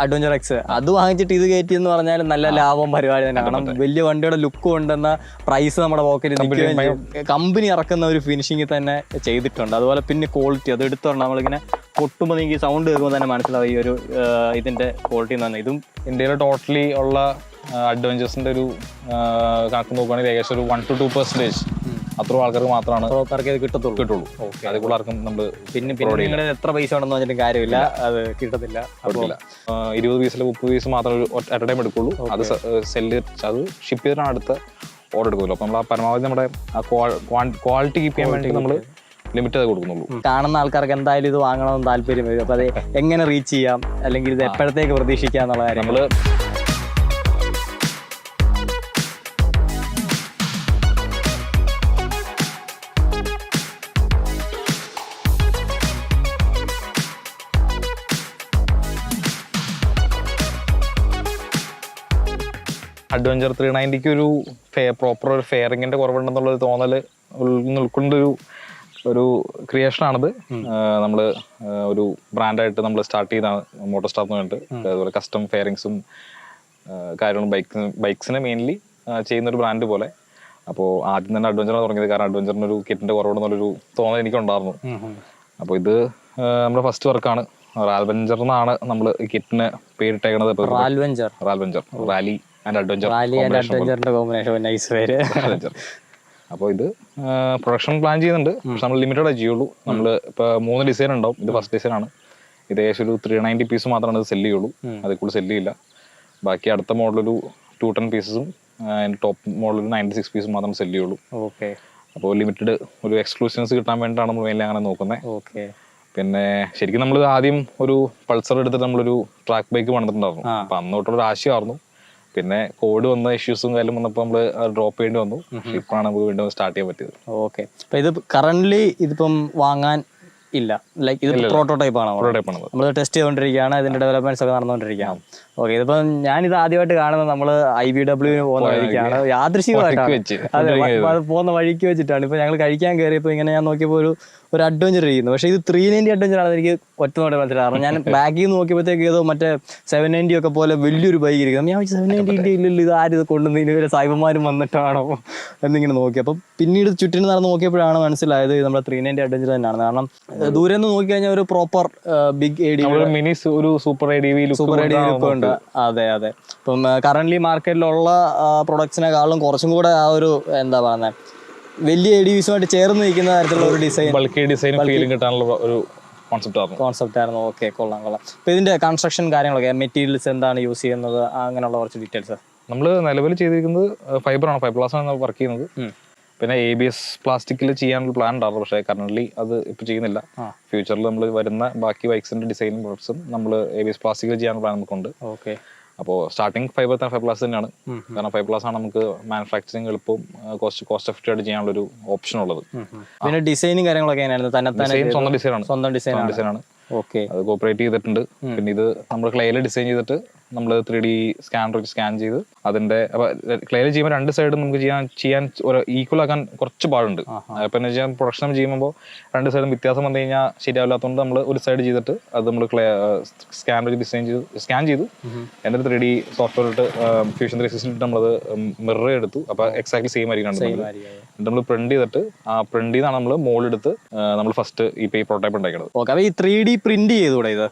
Adventure X അത് വാങ്ങിച്ചിട്ട് ഇത് കയറ്റി എന്ന് പറഞ്ഞാൽ നല്ല ലാഭം പരിപാടി തന്നെ. കാരണം വലിയ വണ്ടിയുടെ ലുക്ക് ഉണ്ടെന്ന പ്രൈസ് നമ്മുടെ പോക്കറ്റിൽ കമ്പനി ഇറക്കുന്ന ഒരു ഫിനിഷിംഗ് തന്നെ ചെയ്തിട്ടുണ്ട്. അതുപോലെ പിന്നെ ക്വാളിറ്റി അത് എടുത്തോണ്ട് നമ്മളിങ്ങനെ പൊട്ടുമ്പോൾ എനിക്ക് സൗണ്ട് കേൾക്കുമ്പോൾ തന്നെ മനസ്സിലാവും ഈ ഒരു ഇതിന്റെ ക്വാളിറ്റി എന്ന് പറഞ്ഞാൽ. ഇതും ഇന്ത്യയിൽ ടോട്ടലി ഉള്ള അഡ്വഞ്ചേഴ്സിന്റെ ഒരു കണക്ക് നോക്കുകയാണെങ്കിൽ ഏകദേശം ഒരു വൺ ടു ടു പെർസെന്റേജ് അത്ര ആൾക്കാർക്ക് മാത്രമാണ് കിട്ടത്തുള്ളൂ. കിട്ടുള്ളൂ ആർക്കും നമ്മൾ പിന്നെ പിന്നെ നിങ്ങൾ എത്ര പൈസ ഉണ്ടെന്ന് പറഞ്ഞിട്ട് കാര്യമില്ല. അത് കിട്ടത്തില്ല. അപ്പോൾ ഇരുപത് പീസിലെ മുപ്പത് പീസ് മാത്രമേ ഒരു അറ്റ് ടൈം എടുക്കുള്ളൂ. അത് സെല്ല് അത് ഷിപ്പ് ചെയ്തിട്ടാണ് അടുത്ത ഓർഡർ എടുക്കുമല്ലോ അപ്പോൾ നമ്മൾ ആ പരമാവധി നമ്മുടെ ക്വാളിറ്റി കീപ്പ് ചെയ്യാൻ വേണ്ടി നമ്മൾ ലിമിറ്റ് ചെയ്ത് കൊടുക്കുന്നുള്ളൂ. കാണുന്ന ആൾക്കാർക്ക് എന്തായാലും ഇത് വാങ്ങണമെന്ന് താല്പര്യം വരും. അപ്പൊ അത് എങ്ങനെ റീച്ച് ചെയ്യാം? അല്ലെങ്കിൽ ഇത് എപ്പോഴത്തേക്ക് പ്രതീക്ഷിക്കാം എന്നുള്ള കാര്യം. നമ്മൾ അഡ്വഞ്ചർ ത്രീ നയന്റിക്ക് ഒരു പ്രോപ്പർ ഒരു ഫെയറിങ്ങിന്റെ കുറവുണ്ടെന്നുള്ളൊരു തോന്നൽ ഉൾക്കൊണ്ട ഒരു ആണിത് നമ്മൾ ഒരു ബ്രാൻഡായിട്ട് നമ്മൾ സ്റ്റാർട്ട് ചെയ്താണ് മോട്ടോർ സ്റ്റാഫ് എന്ന് പറഞ്ഞിട്ട്. അതുപോലെ കസ്റ്റം ഫെയറിങ്സും കാര്യങ്ങളും ബൈക്ക് ബൈക്സിനെ മെയിൻലി ചെയ്യുന്ന ഒരു ബ്രാൻഡ് പോലെ. അപ്പോൾ ആദ്യം തന്നെ അഡ്വഞ്ചറാണ് തുടങ്ങിയത്. കാരണം അഡ്വഞ്ചറിന് ഒരു കിറ്റിന്റെ കുറവുണ്ടെന്നുള്ളൊരു തോന്നൽ എനിക്കുണ്ടായിരുന്നു. അപ്പോൾ ഇത് നമ്മുടെ ഫസ്റ്റ് വർക്കാണ് റാൽവെഞ്ചർ എന്നാണ് നമ്മൾ കിറ്റിന് പേരിട്ടേക്കണത്. റാൽവെഞ്ചർ റാൽവെഞ്ചർ റാലി അപ്പോൾ ഇത് പ്രൊഡക്ഷൻ പ്ലാൻ ചെയ്യുന്നുണ്ട്. പക്ഷെ നമ്മൾ ലിമിറ്റഡ് ചെയ്യുള്ളൂ. നമ്മൾ ഇപ്പോൾ മൂന്ന് ഡിസൈൻ ഉണ്ടാവും. ഇത് ഫസ്റ്റ് ഡിസൈൻ ആണ്. ഇത് ഏകദേശം ഒരു ത്രീ നയന്റി പീസ് മാത്രമാണ് ഇത് സെൽ ചെയ്യുള്ളൂ. അതിൽ കൂടുതൽ സെൽ ചെയ്യില്ല. ബാക്കി അടുത്ത മോഡൽ ഒരു ടു ടെൻ പീസസും അതിന്റെ ടോപ്പ് മോഡൽ ഒരു നയന്റി സിക്സ് പീസും മാത്രം സെൽ ചെയ്യുള്ളൂ. ഓക്കെ അപ്പോൾ ലിമിറ്റഡ് ഒരു എക്സ്ക്ലൂസീവ്സ് കിട്ടാൻ വേണ്ടിയിട്ടാണ് നമ്മൾ മെയിൻലി അങ്ങനെ നോക്കുന്നത് ഓക്കെ പിന്നെ ശരിക്കും നമ്മൾ ആദ്യം ഒരു പൾസർ എടുത്തിട്ട് നമ്മളൊരു ട്രാക്ക് ബൈക്ക് പണിതിട്ടുണ്ടായിരുന്നു അപ്പൊ അന്ന് തൊട്ടുള്ള ഒരു ആശയമായിരുന്നു. പിന്നെ കോവിഡ് വന്ന ഇഷ്യൂസും കാര്യം വന്നപ്പോൾ നമ്മൾ ഡ്രോപ്പ് ചെയ്യേണ്ടി വന്നു. ഇപ്പോഴാണ് നമുക്ക് വീണ്ടും സ്റ്റാർട്ട് ചെയ്യാൻ പറ്റിയത്. ഓക്കെ അപ്പൊ ഇത് കറന്റ് ഇതിപ്പം വാങ്ങാൻ ഇല്ല. ലൈക്ക് ഇത് പ്രോട്ടോടൈപ്പ് ആണ്? പ്രോട്ടോടൈപ്പ് ആണ്. നമ്മൾ ടെസ്റ്റ് ചെയ്തുകൊണ്ടിരിക്കുകയാണ് ഇതിന്റെ ഡെവലപ്മെന്റ്സ് ഒക്കെ നടന്നുകൊണ്ടിരിക്കുകയാണ് ഓക്കെ ഇതിപ്പം ഇത് ആദ്യമായിട്ട് കാണുന്നത് നമ്മൾ ഐ ബി ഡബ്ല്യൂ പോകുന്ന വഴിക്കാണ്. യാദൃശികമായിട്ടാണ്. അതെ പോകുന്ന വഴിക്ക് വെച്ചിട്ടാണ്. ഇപ്പൊ ഞങ്ങൾ കഴിക്കാൻ കയറിയപ്പോൾ ഇങ്ങനെ ഞാൻ നോക്കിയപ്പോൾ ഒരു ഒരു അഡ്വഞ്ചർ ചെയ്യുന്നു. പക്ഷേ ഇത് ത്രീ നയന്റി അഡ്വഞ്ചർ ആണ് എനിക്ക് ഒറ്റ നോട്ട് കാരണം ഞാൻ ബാക്കിൽ നിന്ന് നോക്കിയപ്പോഴത്തേക്ക് ഏതോ മറ്റേ സെവൻ നയന്റി ഒക്കെ പോലെ വലിയൊരു ബൈക്ക് ഇരിക്കുന്നു. ഞാൻ സെവൻ നയന്റി ഇന്ത്യ ഇല്ലല്ലോ ഇത് ആരും ഇത് കൊണ്ടുവന്ന് ഇനി സായിബന്മാരും വന്നിട്ടാണോ എന്നിങ്ങനെ നോക്കി. അപ്പം പിന്നീട് ചുറ്റിന് നടന്ന് നോക്കിയപ്പോഴാണ് മനസ്സിലായത് നമ്മുടെ ത്രീ നയന്റി അഡ്വഞ്ചർ തന്നെയാണ്. കാരണം ദൂരെ നിന്ന് നോക്കി കഴിഞ്ഞാൽ ഒരു proper big A D mini ഒരു super A D super A D ഉണ്ട് അതെ അതെ. ഇപ്പം കറന്റ് മാർക്കറ്റിലുള്ള പ്രൊഡക്ട്സിനെക്കാളും കുറച്ചും കൂടെ ആ ഒരു എന്താ പറയുന്നത് വലിയ എഡിവിസുമായിട്ട് ചേർന്ന് നിൽക്കുന്ന തരത്തിലുള്ള ഒരു ഡിസൈൻ ബൾക്കി ഡിസൈൻ ഫീലിംഗ് കിട്ടാനുള്ള ഒരു കോൺസെപ്റ്റ് ആയിരുന്നു. കോൺസെപ്റ്റ് ആയിരുന്നു. ഓക്കെ കൊള്ളാം കൊള്ളാം. അപ്പോൾ ഇതിന്റെ കൺസ്ട്രക്ഷൻ കാര്യങ്ങളൊക്കെ മെറ്റീരിയൽസ് എന്താണ് യൂസ് ചെയ്യുന്നത് അങ്ങനെയുള്ള കുറച്ച് ഡീറ്റെയിൽസ് നമ്മൾ നിലവിൽ ചെയ്തിരിക്കുന്നത് ഫൈബർ ആണ്. ഫൈബർ ഗ്ലാസ് ആണ് വർക്ക് ചെയ്യുന്നത്. പിന്നെ എ ബി എസ് പ്ലാസ്റ്റിക്കിൽ ചെയ്യാനുള്ള പ്ലാൻ ഉണ്ടായിരുന്നു. പക്ഷേ കറന്റ് അത് ഇപ്പൊ ചെയ്യുന്നില്ല. ഫ്യൂച്ചറിൽ നമ്മൾ വരുന്ന ബാക്കി ബൈക്സിന്റെ ഡിസൈനും പ്രൊഡക്ട്സും നമ്മൾ എ ബി എസ് പ്ലാസ്റ്റിക്കിൽ ചെയ്യാനുള്ള പ്ലാൻ നമുക്കുണ്ട്. ഓക്കെ അപ്പോൾ സ്റ്റാർട്ടിങ് ഫൈബർ തന്നെ ഫൈവ് പ്ലസ് തന്നെയാണ്. കാരണം ഫൈവ് പ്ലസ് ആണ് നമുക്ക് മാനുഫാക്ചറിങ് എളുപ്പം കോസ്റ്റ് കോസ്റ്റ് എഫക്റ്റീവ് ആയിട്ട് ചെയ്യാനുള്ള ഒരു ഓപ്ഷൻ ഉള്ളത്. പിന്നെ ഡിസൈനും കാര്യങ്ങളൊക്കെ എങ്ങനെയായിരുന്നു? തന്നെ തന്നെ സ്വന്തം ഡിസൈൻ ആണ്. സ്വന്തം ഡിസൈൻ ആണ്. ഡിസൈൻ ആണ്. ഓക്കെ അത് കോപ്പറേറ്റ് ചെയ്തിട്ടുണ്ട്. പിന്നെ ഇത് നമ്മൾ ക്ലേയിൽ ഡിസൈൻ ചെയ്തിട്ട് നമ്മൾ ത്രീ ഡി സ്കാനർ സ്കാൻ ചെയ്ത് അതിന്റെ അപ്പൊ ക്ലേയിൽ ചെയ്യുമ്പോൾ രണ്ട് സൈഡും നമുക്ക് ചെയ്യാൻ ചെയ്യാൻ ഒരു ഈക്വൽ ആക്കാൻ കുറച്ച് പാടുണ്ട്. അപ്പൊ എന്ന് വെച്ചാൽ പ്രൊഡക്ഷൻ ചെയ്യുമ്പോൾ രണ്ട് സൈഡും വ്യത്യാസം വന്നു കഴിഞ്ഞാൽ ശരിയാവില്ലാത്തതുകൊണ്ട് നമ്മൾ ഒരു സൈഡ് ചെയ്തിട്ട് അത് നമ്മൾ ക്ലേ സ്കാൻ വെച്ച് ഡിസൈൻ ചെയ്ത് സ്കാൻ ചെയ്തു. എന്നിട്ട് ത്രീ ഡി സോഫ്റ്റ്വെയർ ഇട്ട് ഫ്യൂഷൻ ത്രീ സിക്സ്റ്റിൽ നമ്മളത് മിറർ എടുത്തു. അപ്പൊ എക്സാക്ട് സെയിം ആയിരിക്കും. എന്നിട്ട് നമ്മൾ പ്രിന്റ് ചെയ്തിട്ട് ആ പ്രിന്റ് ചെയ്താണ് നമ്മൾ മോളെടുത്ത് എടുത്ത് നമ്മൾ ഫസ്റ്റ് ഈ ഈ പ്രോട്ടൈപ്പ് ഉണ്ടാക്കിയത്. ഓക്കെ അപ്പൊ ഈ ത്രീ ഡി പ്രിന്റ് ചെയ്തുകൂടെ ഇത്?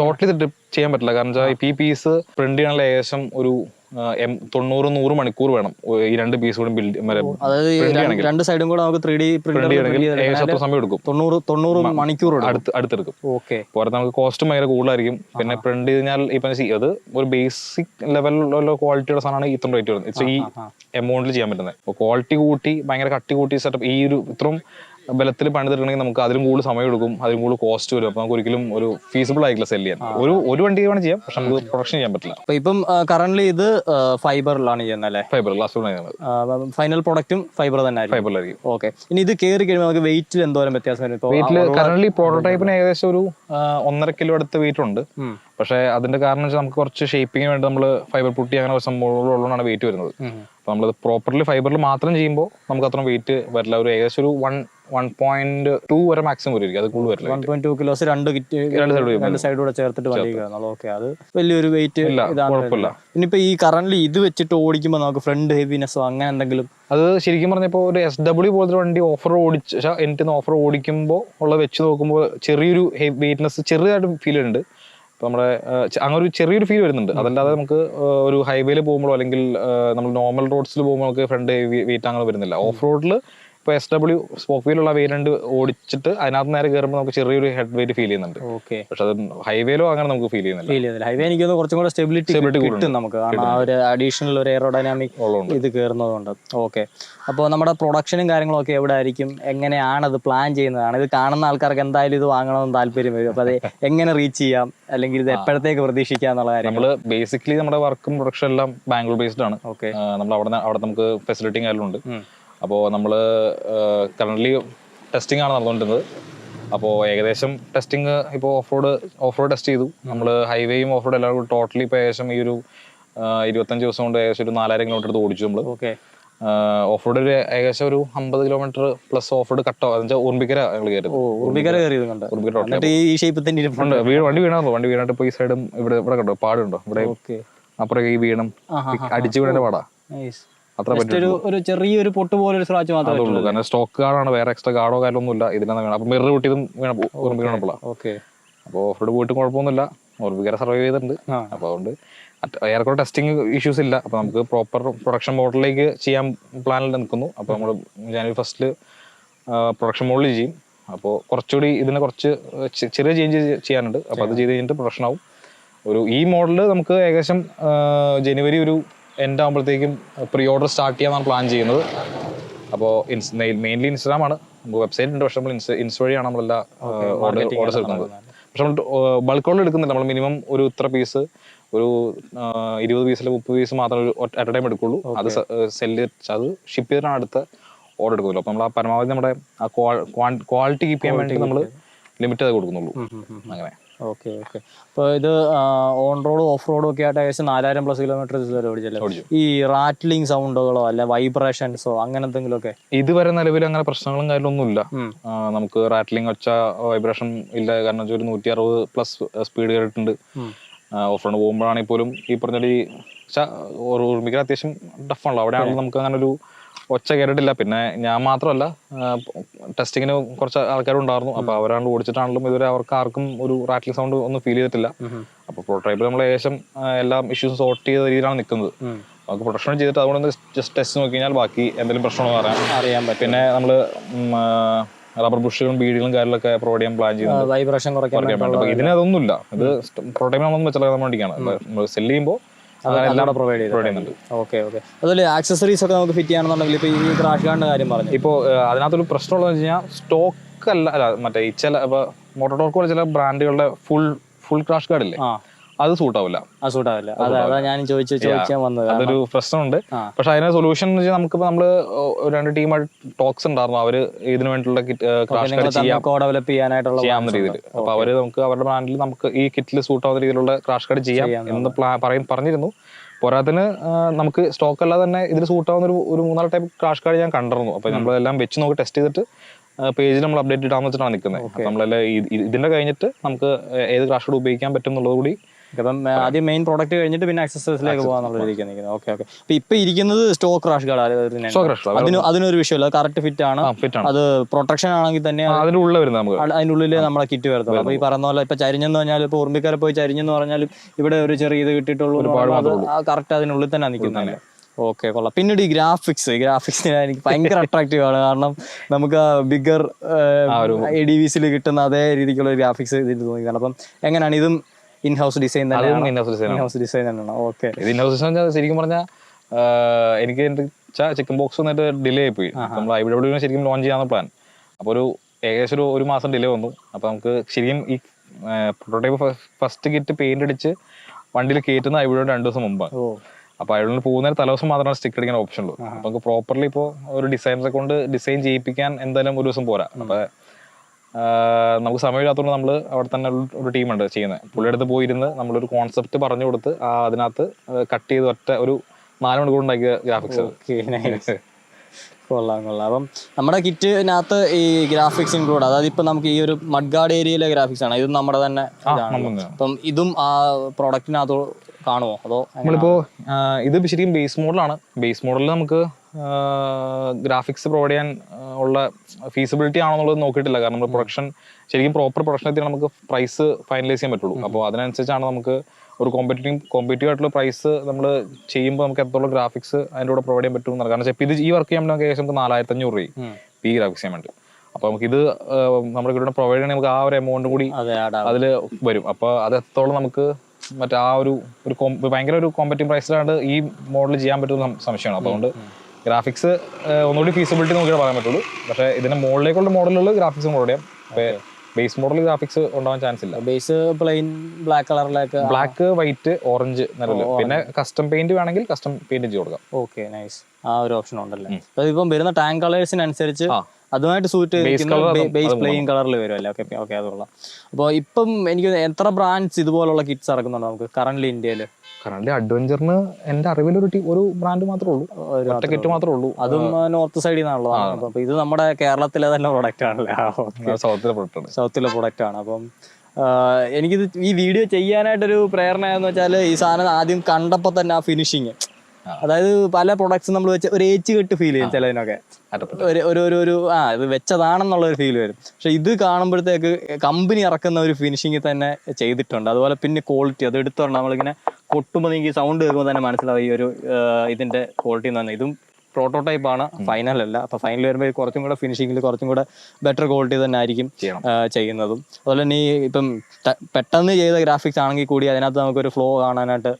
ടോട്ടലി ചെയ്യാൻ പറ്റില്ല. കാരണം വെച്ചാൽ ഈ പീസ് പ്രിന്റ് ചെയ്യാനുള്ള ഏകദേശം ഒരു തൊണ്ണൂറ് നൂറ് മണിക്കൂർ വേണം. ഈ രണ്ട് പീസ് കൂടി ബിൽഡ് അതായത് രണ്ട് സൈഡും കൂടെ നമുക്ക് ത്രീ ഡി പ്രിന്റ് ചെയ്യണമെങ്കിൽ സമയം എടുക്കും. തൊണ്ണൂറ് തൊണ്ണൂറ് മണിക്കൂർ അടുത്ത് അടുത്തെടുക്കും. ഓക്കെ. പോരാത്ത നമുക്ക് കോസ്റ്റ് ഭയങ്കര കൂടുതലായിരിക്കും. പിന്നെ പ്രിന്റ് ചെയ്ത് കഴിഞ്ഞാൽ ഇപ്പൊ അത് ഒരു ബേസിക് ലെവലിലുള്ള ക്വാളിറ്റിയുടെ സാധനമാണ് ഇത്രയും റേറ്റ് വരുന്നത്. ഈ എമൗണ്ടിൽ ചെയ്യാൻ പറ്റുന്നത്. ക്വാളിറ്റി കൂട്ടി ഭയങ്കര കട്ടി കൂട്ടി സെറ്റപ്പ് ഈ ഒരു ഇത്രയും ബലത്തിൽ പണിതിട്ടുണ്ടെങ്കിൽ നമുക്ക് അതിലും കൂടുതൽ സമയം എടുക്കും അതിലും കൂടുതൽ കോസ്റ്റ് വരും. അപ്പൊ നമുക്ക് ഒരിക്കലും ഒരു ഫീസിബിൾ ആയിട്ടില്ല സെല്ല് ചെയ്യാൻ. ഒരു ഒരു വണ്ടി വേണം ചെയ്യാം പക്ഷെ നമുക്ക് പ്രൊഡക്ഷൻ ചെയ്യാൻ പറ്റില്ല. അപ്പൊ ഇപ്പം കറന്റ് ഇത് ഫൈബറിലാണ് ചെയ്യുന്നത് അല്ലേ? ഫൈബർ ഗ്ലാസ് ഫൈനൽ പ്രൊഡക്റ്റും ഫൈബർ തന്നെ ഫൈബറിലായിരിക്കും ഓക്കെ ഇനി ഇത് കയറി കഴിയുമ്പോൾ നമുക്ക് വെയിറ്റിൽ എന്തോരം വ്യത്യാസം വരും? വെയിറ്റിൽ കറന്റ് പ്രോട്ടോടൈപ്പിന് ഏകദേശം ഒരു ഒന്നര കിലോ അടുത്ത് വെയിറ്റ് ഉണ്ട്. പക്ഷേ അതിന്റെ കാരണം വെച്ചാൽ നമുക്ക് കുറച്ച് ഷേപ്പിങ്ങിന് വേണ്ടി നമ്മൾ ഫൈബർ പുട്ടി അങ്ങനെ സംഭവങ്ങളുള്ളതാണ് വെയിറ്റ് വരുന്നത്. അപ്പൊ നമ്മൾ പ്രോപ്പർലി ഫൈബറിൽ മാത്രം ചെയ്യുമ്പോൾ നമുക്ക് അത്ര വെയിറ്റ് വരില്ല. ഒരു ഏകദേശം ഒരു വൺ വൺ പോയിന്റ് ടു വരെ മാക്സിമം വരും അത് കൂടുതൽ വരില്ല വൺ പോയിന്റ് ടു കിലോസ് രണ്ട് കിറ്റ് രണ്ട് സൈഡ് വരും. രണ്ട് സൈഡ് കൂടെ ചേർത്തിട്ട് കയറുന്നുള്ളൂ ഓക്കെ അത് വലിയൊരു വെയിറ്റ് കുഴപ്പമില്ല. ഇനിയിപ്പോ ഈ കറന്റ് ഇത് വെച്ചിട്ട് ഓടിക്കുമ്പോൾ നമുക്ക് ഫ്രണ്ട് ഹെവിനെസ്സോ അങ്ങനെ എന്തെങ്കിലും? അത് ശരിക്കും പറഞ്ഞപ്പോൾ ഒരു എസ് ഡബ്ല്യു പോലത്തെ വണ്ടി ഓഫർ ഓടിച്ച എനിക്ക് ഓഫർ ഓടിക്കുമ്പോൾ ഉള്ള വെച്ച് നോക്കുമ്പോൾ ചെറിയൊരു വെയിറ്റ്നെസ് ചെറുതായിട്ട് ഫീൽ ഉണ്ട്. നമ്മുടെ അങ്ങനെ ഒരു ചെറിയൊരു ഫീൽ വരുന്നുണ്ട്. അതല്ലാതെ നമുക്ക് ഒരു ഹൈവേയിൽ പോകുമ്പോഴോ അല്ലെങ്കിൽ നമ്മൾ നോർമൽ റോഡ്സിൽ പോകുമ്പോൾ നമുക്ക് ഫ്രണ്ട് വെയിറ്റ് അങ്ങനെ വരുന്നില്ല. ഓഫ് റോഡിൽ ഇപ്പോൾ എസ് ഡബ്ല്യു സ്പോക്ക് വീലുള്ള വേരിയന്റ് ഓടിച്ചിട്ട് അതിനകത്ത് നേരെ കയറുമ്പോൾ നമുക്ക് ചെറിയൊരു ഹെഡ് വെയിറ്റ് ഫീൽ ചെയ്യുന്നുണ്ട്. ഓക്കെ പക്ഷെ അത് ഹൈവേയിലോ അങ്ങനെ നമുക്ക് ഫീൽ ചെയ്യുന്നില്ല. ഫീൽ ഹൈവേ എനിക്ക് കുറച്ചും കൂടെ സ്റ്റെബിലിറ്റി കിട്ടും നമുക്ക്. കാരണം ആ ഒരു അഡീഷണൽ ഒരു എയറോഡൈനാമിക് ഇത് കയറുന്നതുകൊണ്ട് ഓക്കെ അപ്പോൾ നമ്മുടെ പ്രൊഡക്ഷനും കാര്യങ്ങളും ഒക്കെ എവിടെ ആയിരിക്കും എങ്ങനെയാണ് അത് പ്ലാൻ ചെയ്യുന്നതാണ്? ഇത് കാണുന്ന ആൾക്കാർക്ക് എന്തായാലും ഇത് വാങ്ങണമെന്ന് താല്പര്യം വരും. അപ്പോൾ അത് എങ്ങനെ റീച്ച് ചെയ്യാം? അല്ലെങ്കിൽ ഇത് എപ്പോഴത്തേക്ക് പ്രതീക്ഷിക്കാം എന്നുള്ള കാര്യം. നമ്മൾ ബേസിക്കലി നമ്മുടെ വർക്കും പ്രൊഡക്ഷൻ എല്ലാം ബാംഗ്ലൂർ ബേസ്ഡ് ആണ്. ഓക്കെ നമ്മൾ അവിടെ അവിടെ നമുക്ക് ഫെസിലിറ്റിയും കാര്യങ്ങളുണ്ട്. ഉം. അപ്പോൾ നമ്മൾ കറന്റ്ലി ടെസ്റ്റിംഗ് ആണ് നടന്നുകൊണ്ടിരുന്നത്. അപ്പോൾ ഏകദേശം ടെസ്റ്റിംഗ് ഇപ്പോൾ off road off road test ചെയ്തു. നമ്മൾ ഹൈവേയും ഓഫ് റോഡ് എല്ലാം കൂടി ടോട്ടലി ഇപ്പോൾ ഏകദേശം ഈ ഒരു ഇരുപത്തഞ്ച് ദിവസം കൊണ്ട് ഏകദേശം ഒരു നാലായിരം കിലോമീറ്റർ അടുത്ത് ഓടിച്ചു നമ്മൾ ഓക്കെ ഓഫ് റോഡ് ഒരു ഏകദേശം ഒരു അമ്പത് കിലോമീറ്റർ പ്ലസ് ഓഫ് റോഡ് കട്ടോ എന്ന് വെച്ചാൽ ഉറുമ്പിക്കര ഞങ്ങൾ കയറി ഉറുമ്പിക്കര ഈ ഷേപ്പിൽ തന്നെ ഇരിപ്പുണ്ട് വീട് വണ്ടി വീണാണല്ലോ. വണ്ടി വീണിട്ട് ഇപ്പോൾ ഈ സൈഡും ഇവിടെ ഇവിടെ കണ്ടോ? പാടുണ്ടോ? ഇവിടെ അപ്പുറം ഈ വീണം അടിച്ചു വീണേന്റെ പാടാ. ഒരു ഒരു ചെറിയൊരു പൊട്ട് പോലെ ഒരു സ്ക്രാച്ച് മാത്രമേ ഉള്ളൂ കാരണം സ്റ്റോക്ക് കാർഡാണ് വേറെ എക്സ്ട്രാ കാർഡോ കാര്യമൊന്നും ഇല്ല. ഇതിനാണ് വേണം. അപ്പൊ മിറർ പൊട്ടിയതും വീണ. വീണപ്പോഴാണ് ഓക്കെ അപ്പോൾ ഓഫ് റോഡ് പോയിട്ട് കുഴപ്പമൊന്നുമില്ല. ഓർബിക്കര സർവൈവ് ചെയ്തിട്ടുണ്ട്. അപ്പോൾ അതുകൊണ്ട് ഏറെക്കുറെ ടെസ്റ്റിംഗ് ഇഷ്യൂസ് ഇല്ല. അപ്പോൾ നമുക്ക് പ്രോപ്പർ പ്രൊഡക്ഷൻ മോഡലിലേക്ക് ചെയ്യാൻ പ്ലാനിൽ നിൽക്കുന്നു. അപ്പോൾ നമ്മൾ ജനുവരി ഫസ്റ്റിൽ പ്രൊഡക്ഷൻ മോഡൽ ചെയ്യും. അപ്പോൾ കുറച്ചുകൂടി ഇതിന് കുറച്ച് ചെറിയ ചേഞ്ച് ചെയ്യാനുണ്ട്. അപ്പോൾ അത് ചെയ്ത് കഴിഞ്ഞിട്ട് പ്രൊഡക്ഷൻ ആവും. ഒരു ഈ മോഡൽ നമുക്ക് ഏകദേശം ജനുവരി ഒരു എൻഡ് ആകുമ്പോഴത്തേക്കും പ്രീ ഓർഡർ സ്റ്റാർട്ട് ചെയ്യാനാണ് പ്ലാൻ ചെയ്യുന്നത് അപ്പോൾ ഇൻസ് മെയിൻലി ഇൻസ്റ്റാഗ്രാം ആണ്. നമുക്ക് വെബ്സൈറ്റ് ഉണ്ട് പക്ഷെ നമ്മൾ ഇൻസ്റ്റ ഇൻസ്റ്റ വഴിയാണ് നമ്മളെല്ലാ ഓർഡർ ഓർഡേഴ്സ് എടുക്കുന്നത്. പക്ഷെ നമ്മൾ ബൾക്ക് ഓർഡർ എടുക്കുന്നില്ല. നമ്മൾ മിനിമം ഒരു ഇത്ര പീസ് ഒരു ഇരുപത് പീസിൽ മുപ്പത് പീസ് മാത്രം ഒരു അറ്റ് ടൈം എടുക്കുള്ളൂ. അത് സെല്ല് അത് ഷിപ്പ് ചെയ്തിട്ടാണ് അടുത്ത ഓർഡർ എടുക്കുമല്ലോ അപ്പോൾ നമ്മൾ ആ പരമാവധി നമ്മുടെ ആ ക്വാളിറ്റി കീപ്പ് ചെയ്യാൻ വേണ്ടി നമ്മൾ ലിമിറ്റ് ചെയ്ത് കൊടുക്കുന്നുള്ളൂ. അങ്ങനെ. Okay okay. അപ്പോൾ ഇത് ഓൺ റോഡ് ഓഫ് റോഡും ഒക്കെ ആയിട്ട് ഏകദേശം നാലായിരം പ്ലസ് കിലോമീറ്റർ ഓടിച്ചല്ലേ ഈ റാറ്റ്ലിംഗ് സൗണ്ടുകളോ അല്ല വൈബ്രേഷൻസോ അങ്ങനെ എന്തെങ്കിലുമൊക്കെ? ഇതുവരെ നിലവിൽ അങ്ങനെ പ്രശ്നങ്ങളും കാര്യങ്ങളൊന്നും ഇല്ല. നമുക്ക് റാറ്റ്ലിംഗ് വെച്ച വൈബ്രേഷൻ ഇല്ല. കാരണം വെച്ചാൽ ഒരു നൂറ്റി അറുപത് പ്ലസ് സ്പീഡ് കയറിയിട്ടുണ്ട് ഓഫ് റോഡ് പോകുമ്പോഴാണെങ്കിൽ പോലും ഈ പറഞ്ഞ ഓർമ്മിക്കാൻ അത്യാവശ്യം ടഫാണല്ലോ അവിടെയാണെങ്കിൽ നമുക്ക് അങ്ങനെ ഒരു ഒച്ച കേട്ടിട്ടില്ല. പിന്നെ ഞാൻ മാത്രമല്ല ടെസ്റ്റിങ്ങിന് കുറച്ച് ആൾക്കാരുണ്ടായിരുന്നു അപ്പൊ അവരാണ് ഓടിച്ചിട്ടാണെങ്കിലും ഇതുവരെ അവർക്ക് ആർക്കും ഒരു റാറ്റിൽ സൗണ്ട് ഒന്നും ഫീൽ ചെയ്തിട്ടില്ല. അപ്പൊ പ്രോട്ടോടൈപ്പ് നമ്മൾ ഏകദേശം എല്ലാ ഇഷ്യൂസും സോർട്ട് ചെയ്ത രീതിയിലാണ് നിൽക്കുന്നത്. നമുക്ക് പ്രൊഡക്ഷൻ ചെയ്തിട്ട് അതുകൊണ്ട് ജസ്റ്റ് ടെസ്റ്റ് നോക്കി കഴിഞ്ഞാൽ ബാക്കി എന്തെങ്കിലും പ്രശ്നമോ അറിയാം. അറിയാൻ പറ്റും. പിന്നെ നമ്മൾ റബ്ബർ ബുഷുകളും ബീഡികളും കാര്യങ്ങളൊക്കെ പ്രൊവൈഡ് ചെയ്യാൻ പ്ലാൻ ചെയ്യുന്നത് വൈബ്രേഷൻ കുറയ്ക്കാൻ ഇതിനതൊന്നുമില്ല ഇതിന് അതൊന്നുമില്ല. ഇത് വെച്ചാൽ നമ്മൾ വേണ്ടിയാണ് നമ്മൾ സെൽ ചെയ്യുമ്പോൾ എല്ലാം പ്രൊവൈഡ് പ്രൊവൈഡ് ചെയ്യുന്നുണ്ട്. ഓക്കെ ഓക്കെ അതുപോലെ ആക്സസറീസ് ഒക്കെ നമുക്ക് ഫിറ്റ് ചെയ്യണമെന്നുണ്ടെങ്കിൽ ഇപ്പോൾ ഈ ക്രാഷ് കാര്യം പറഞ്ഞു ഇപ്പോൾ അതിനകത്തൊരു പ്രശ്നമുള്ളതെന്ന് വെച്ച് കഴിഞ്ഞാൽ സ്റ്റോക്ക് അല്ല അല്ല മറ്റേ ഈ ചില ഇപ്പോൾ മോട്ടോർ പോലെ ചില ബ്രാൻഡുകളുടെ ഫുൾ ഫുൾ ക്രാഷ് കാർഡ് ഇല്ലേ? അത് സൂട്ട് ആവില്ല സൂട്ടാവില്ല. അതെ അതാ ഞാൻ ചോദിച്ചു ചോദിക്കാൻ വന്നത്. അതൊരു പ്രശ്നമുണ്ട്. പക്ഷെ അതിന് സൊല്യൂഷൻ എന്ന് വെച്ചാൽ നമുക്കിപ്പോൾ നമ്മൾ രണ്ട് ടീമായിട്ട് ടോക്സ് ഉണ്ടായിരുന്നു. അവർ ഇതിന് വേണ്ടിയിട്ടുള്ള ഡെവലപ്പ് ചെയ്യാനായിട്ടുള്ള ചെയ്യാവുന്ന രീതിയിൽ അപ്പൊ അവർ നമുക്ക് അവരുടെ ബ്രാൻഡിൽ നമുക്ക് ഈ കിറ്റിൽ സൂട്ട് ആവുന്ന രീതിയിലുള്ള ക്രാഷ് കാർഡ് ചെയ്യാം എന്ന് പറയും പറഞ്ഞിരുന്നു. പോരാത്തിന് നമുക്ക് സ്റ്റോക്ക് അല്ലാതെ തന്നെ ഇതിൽ സൂട്ട് ആവുന്ന ഒരു ഒരു മൂന്നാൽ ടൈപ്പ് ക്രാഷ് കാർഡ് ഞാൻ കണ്ടിരുന്നു. അപ്പൊ നമ്മളെല്ലാം വെച്ച് നോക്കി ടെസ്റ്റ് ചെയ്തിട്ട് പേജിൽ നമ്മൾ അപ്ഡേറ്റ് ഇടാന്ന് വെച്ചിട്ടാണ് നിൽക്കുന്നത് നമ്മളെല്ലാം ഇതിന്റെ കഴിഞ്ഞിട്ട് നമുക്ക് ഏത് ക്രാഷ് കാർഡ് ഉപയോഗിക്കാൻ പറ്റും എന്നുള്ളത് കൂടി അപ്പം ആദ്യം മെയിൻ പ്രോഡക്റ്റ് കഴിഞ്ഞിട്ട് പിന്നെ അക്സസറീസിലേക്ക് പോകാന്നുള്ള രീതിക്ക് നിൽക്കുന്നത് ഓക്കെ ഓക്കെ. അപ്പൊ ഇപ്പൊ ഇരിക്കുന്നത് സ്റ്റോക്ക് ക്രാഷ് സ്റ്റോക്ക് അതിന് അതിനൊരു വിഷയമില്ല. കറക്റ്റ് ഫിറ്റ് ആണ്. അത് പ്രൊട്ടക്ഷൻ ആണെങ്കിൽ തന്നെ അതിന്റെ ഉള്ളിൽ അതിനുള്ളിൽ നമ്മളെ കിറ്റ് വരത്തുള്ളൂ. അപ്പൊ ഈ പറഞ്ഞ പോലെ ഇപ്പൊ ചരിഞ്ഞെന്ന് പറഞ്ഞാൽ ഇപ്പൊ ഉറുമ്പിക്കാരെ പോയി ചരിഞ്ഞെന്ന് പറഞ്ഞാൽ ഇവിടെ ഒരു ചെറിയ ഇത് കിട്ടിയിട്ടുള്ളൂ കറക്റ്റ് അതിനുള്ളിൽ തന്നെ നിൽക്കുന്നത് ഓക്കെ കൊള്ളാം. പിന്നീട് ഈ ഗ്രാഫിക്സ് ഗ്രാഫിക്സ് എനിക്ക് ഭയങ്കര അട്രാക്റ്റീവ് ആണ്. കാരണം നമുക്ക് ബിഗർ എ ഡി വിസിൽ കിട്ടുന്ന അതേ രീതിക്കുള്ള ഗ്രാഫിക്സ് ഇതിൽ തോന്നിക്കാണ് അപ്പം എങ്ങനെയാണ്? ഇതും ഇൻ ഹൗസ് ഡിസൈൻ ഡിസൈൻ തന്നെയാണ്? ഓക്കെ ഇത് ശരിക്കും പറഞ്ഞാൽ എനിക്ക് ചിക്കൻ ബോക്സ് വന്നിട്ട് ഡിലേ ആയി പോയി നമ്മൾ ഐ ഡബ്ല്യൂ ശരിക്കും ലോഞ്ച് ചെയ്യാൻ പ്ലാൻ അപ്പോൾ ഒരു ഏകദേശം ഒരു ഒരു മാസം ഡിലേ വന്നു. അപ്പോൾ നമുക്ക് ശരിക്കും ഈ പ്രോട്ടോടൈപ്പ് ഫസ്റ്റ് കിറ്റ് പെയിന്റ് അടിച്ച് വണ്ടിയിൽ കയറ്റുന്ന ഐ ഡബ്ല്യൂ രണ്ട് ദിവസം മുമ്പാണ്. അപ്പൊ ഡബ്ല്യൂ പോകുന്നതിന് തലേദിവസം മാത്രമാണ് സ്റ്റിക്ക് അടിക്കാൻ ഓപ്ഷൻ ഉള്ളൂ അപ്പോൾ നമുക്ക് പ്രോപ്പർലി ഇപ്പോൾ ഒരു ഡിസൈനറെ കൊണ്ട് ഡിസൈൻ ചെയ്യിപ്പിക്കാൻ എന്തായാലും ഒരു ദിവസം പോരാ. അപ്പോൾ നമുക്ക് സമയമില്ലാത്തതുകൊണ്ട് നമ്മൾ അവിടെ തന്നെ ഒരു- ടീമുണ്ട് ചെയ്യുന്നത് പുള്ളിയുടെ അടുത്ത് പോയിരുന്ന് നമ്മളൊരു കോൺസെപ്റ്റ് പറഞ്ഞു കൊടുത്ത് ആ അതിനകത്ത് കട്ട് ചെയ്ത് ഒറ്റ ഒരു നാല് മണിക്കൂർ ഉണ്ടാക്കിയ ഗ്രാഫിക്സ് കൊള്ളാം കൊള്ളാം. അപ്പം നമ്മുടെ കിറ്റിനകത്ത് ഈ ഗ്രാഫിക്സ് ഇൻക്ലൂഡ് അതായത് ഇപ്പം നമുക്ക് ഈ ഒരു മഡ്ഗാർഡ് ഏരിയയിലെ ഗ്രാഫിക്സ് ആണ്. ഇതും നമ്മുടെ തന്നെ അപ്പം ഇതും ആ പ്രോഡക്റ്റിനകത്ത് കാണുമോ അതോ നമ്മളിപ്പോ ഇത് ശരിക്കും ബേസ് മോഡലാണ് ബേസ് മോഡലിൽ നമുക്ക് ഗ്രാഫിക്സ് പ്രൊവൈഡ് ചെയ്യാൻ ഉള്ള ഫീസിബിലിറ്റി ആണെന്നുള്ളത് നോക്കിയിട്ടില്ല. കാരണം നമ്മൾ പ്രൊഡക്ഷൻ ശരിക്കും പ്രോപ്പർ പ്രൊഡക്ഷൻ എത്തിയാൽ നമുക്ക് പ്രൈസ് ഫൈനലൈസ് ചെയ്യാൻ പറ്റുള്ളൂ. അപ്പോൾ അതിനനുസരിച്ചാണ് നമുക്ക് ഒരു കോമ്പറ്റീവ് കോമ്പറ്റീവ് ആയിട്ടുള്ള പ്രൈസ് നമ്മൾ ചെയ്യുമ്പോൾ നമുക്ക് എത്രത്തോളം ഗ്രാഫിക്സ് അതിന്റെ കൂടെ പ്രൊവൈഡ് ചെയ്യാൻ പറ്റും. കാരണം വെച്ചാൽ ഇത് ഈ വർക്ക് ചെയ്യാൻ നമുക്ക് ഏകദേശം നമുക്ക് നാലായിരത്തി അഞ്ഞൂറ് രൂപ ഈ ഗ്രാഫിക്സ് ചെയ്യാൻ വേണ്ടി. അപ്പൊ നമുക്ക് ഇത് നമ്മുടെ കൂടെ പ്രൊവൈഡ് ചെയ്യണമെങ്കിൽ നമുക്ക് ആ ഒരു എമൗണ്ട് കൂടി അതെ അതിൽ വരും. അപ്പൊ അത് എത്രത്തോളം നമുക്ക് മറ്റേ ആ ഒരു ഒരു ഭയങ്കര ഒരു കോമ്പറ്റീവ് പ്രൈസിലാണ് ഈ മോഡൽ ചെയ്യാൻ പറ്റുന്ന സംശയമാണ്. അതുകൊണ്ട് ഗ്രാഫിക്സ് ഒന്നുകൂടി ഫീസിബിലിറ്റി നോക്കിയിട്ട് പറയാൻ പറ്റുള്ളൂ. പക്ഷേ ഇതിന്റെ മുകളിലേക്കുള്ള മോഡലുകൾ ഗ്രാഫിക്സ് മോഡൽ ചെയ്യാം ബേസ് മോഡൽ ഗ്രാഫിക്സ് ഉണ്ടാവാൻ ചാൻസ് ഇല്ല. ബേസ് പ്ലെയിൻ ബ്ലാക്ക് കളറിലേക്ക് ബ്ലാക്ക് വൈറ്റ് ഓറഞ്ച് നിലവിൽ പിന്നെ കസ്റ്റം പെയിന്റ് വേണമെങ്കിൽ കസ്റ്റം പെയിന്റ് ചെയ്ത് കൊടുക്കാം. ഓക്കെ നൈസ് ആ ഒരു ഓപ്ഷൻ ഉണ്ടല്ലേ? ഇപ്പം വരുന്ന ടാങ്ക് കളേഴ്സിനനുസരിച്ച്. അതുമായിട്ട് സൂട്ട് ബേസ് പ്ലെയിൻ കളറിൽ വരുമല്ലേ ഓക്കെ ഓക്കെ അതുള്ള അപ്പോൾ ഇപ്പം എനിക്ക് എത്ര ബ്രാൻഡ്സ് ഇതുപോലുള്ള കിറ്റ്സ് ഇറക്കുന്നുണ്ട് നമുക്ക് കറന്റ് ഇന്ത്യയിൽ? കറണ്ട് അഡ്വഞ്ചറിന് എന്റെ അറിവിൽ ഒരു ടി- ഒരു ബ്രാൻഡ് മാത്രമേ ഉള്ളൂ. ഒറ്റ കിറ്റ് മാത്രമേ ഉള്ളൂ. അതും നോർത്ത് സൈഡിൽ നിന്നാണല്ലോ. അപ്പൊ ഇത് നമ്മുടെ കേരളത്തിലെ തന്നെ പ്രൊഡക്റ്റ് ആണല്ലേ? സൗത്തിലെ പ്രൊഡക്റ്റ് ആണ്. സൗത്തിലെ പ്രൊഡക്റ്റ് ആണ്. അപ്പം എനിക്കിത് ഈ വീഡിയോ ചെയ്യാനായിട്ടൊരു പ്രേരണ എന്ന് വെച്ചാൽ ഈ സാധനം ആദ്യം കണ്ടപ്പോൾ തന്നെ ആ ഫിനിഷിങ് അതായത് പല പ്രൊഡക്ട്സ് നമ്മൾ വെച്ച ഒരു ഏച്ച് കെട്ട് ഫീൽ ചെയ്യും ചിലതിനൊക്കെ. ഒരു ഒരു ഒരു ആ ഇത് വെച്ചതാണെന്നുള്ള ഒരു ഫീൽ വരും. പക്ഷെ ഇത് കാണുമ്പോഴത്തേക്ക് കമ്പനി ഇറക്കുന്ന ഒരു ഫിനിഷിങ് തന്നെ ചെയ്തിട്ടുണ്ട്. അതുപോലെ പിന്നെ ക്വാളിറ്റി അത് എടുത്തോണ്ട് നമ്മളിങ്ങനെ കൊട്ടുമ്പോൾ നിങ്ങൾക്ക് സൗണ്ട് കേൾക്കുമ്പോൾ തന്നെ മനസ്സിലാവും ഈ ഒരു ഇതിന്റെ ക്വാളിറ്റി എന്ന് പറഞ്ഞാൽ ഇതും പ്രോട്ടോടൈപ്പ് ആണ്. ഫൈനൽ അല്ല. അപ്പൊ ഫൈനൽ വരുമ്പോൾ കുറച്ചും കൂടെ ഫിനിഷിംഗിൽ കുറച്ചും കൂടെ ബെറ്റർ ക്വാളിറ്റി തന്നെ ആയിരിക്കും ചെയ്യുന്നതും. അതുപോലെ തന്നെ ഈ ഇപ്പം പെട്ടെന്ന് ചെയ്ത ഗ്രാഫിക്സ് ആണെങ്കിൽ കൂടി അതിനകത്ത് നമുക്കൊരു ഫ്ലോ കാണാനായിട്ട്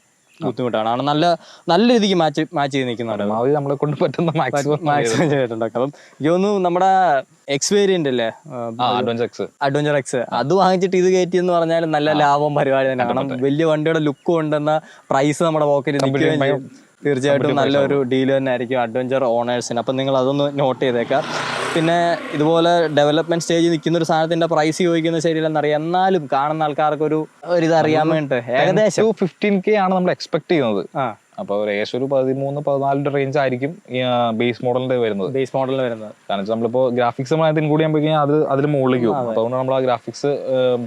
ബുദ്ധിമുട്ടാണ്. ആണ് നല്ല നല്ല രീതിക്ക് മാച്ച് മാച്ച് ചെയ്ത് നിൽക്കുന്നുണ്ട് നമ്മളെ കൊണ്ട് പറ്റുന്ന മാക്സിമം മാക്സിമം ചെയ്തിട്ടുണ്ട് അപ്പം ഇതൊന്നും നമ്മുടെ എക്സ് വേരിയന്റ് അല്ലേ അഡ്വഞ്ചർ എക്സ് അഡ്വഞ്ചർ എക്സ് അത് വാങ്ങിച്ചിട്ട് ഇത് കയറ്റി എന്ന് പറഞ്ഞാൽ നല്ല ലാഭം പരിപാടി തന്നെ. കാരണം വലിയ വണ്ടിയുടെ ലുക്കും ഉണ്ടെന്ന പ്രൈസ് നമ്മുടെ പോക്കറ്റിൽ നിൽക്കുകയും തീർച്ചയായിട്ടും നല്ലൊരു ഡീൽ തന്നെ ആയിരിക്കും അഡ്വഞ്ചർ ഓണേഴ്സിന് അപ്പം നിങ്ങൾ അതൊന്ന് നോട്ട് ചെയ്തേക്കാം. പിന്നെ ഇതുപോലെ ഡെവലപ്മെന്റ് സ്റ്റേജിൽ നിൽക്കുന്ന ഒരു സാധനത്തിന്റെ പ്രൈസ് ചോദിക്കുന്നത് ശരിയല്ലെന്നറിയാം. എന്നാലും കാണുന്ന ആൾക്കാർക്ക് ഒരു ഇത് അറിയാൻ വേണ്ടിട്ട് ഏകദേശം. ഫിഫ്റ്റീൻ കെ ആണ് നമ്മൾ എക്സ്പെക്ട് ചെയ്യുന്നത്. അപ്പൊ ഏകദേശം ഒരു പതിമൂന്ന് പതിനാലിന്റെ റേഞ്ച് ആയിരിക്കും ബേസ് മോഡലിന്റെ വരുന്നത്. ബേസ് മോഡലിൽ വരുന്നത്. കാരണം വെച്ചാൽ നമ്മളിപ്പോ ഗ്രാഫിക്സ് നമ്മൾ അതിന് കൂടി ആകുമ്പോൾ അത് അതിന് മുകളിലേക്ക് പോകും. അതുകൊണ്ട് നമ്മൾ ആ ഗ്രാഫിക്സ്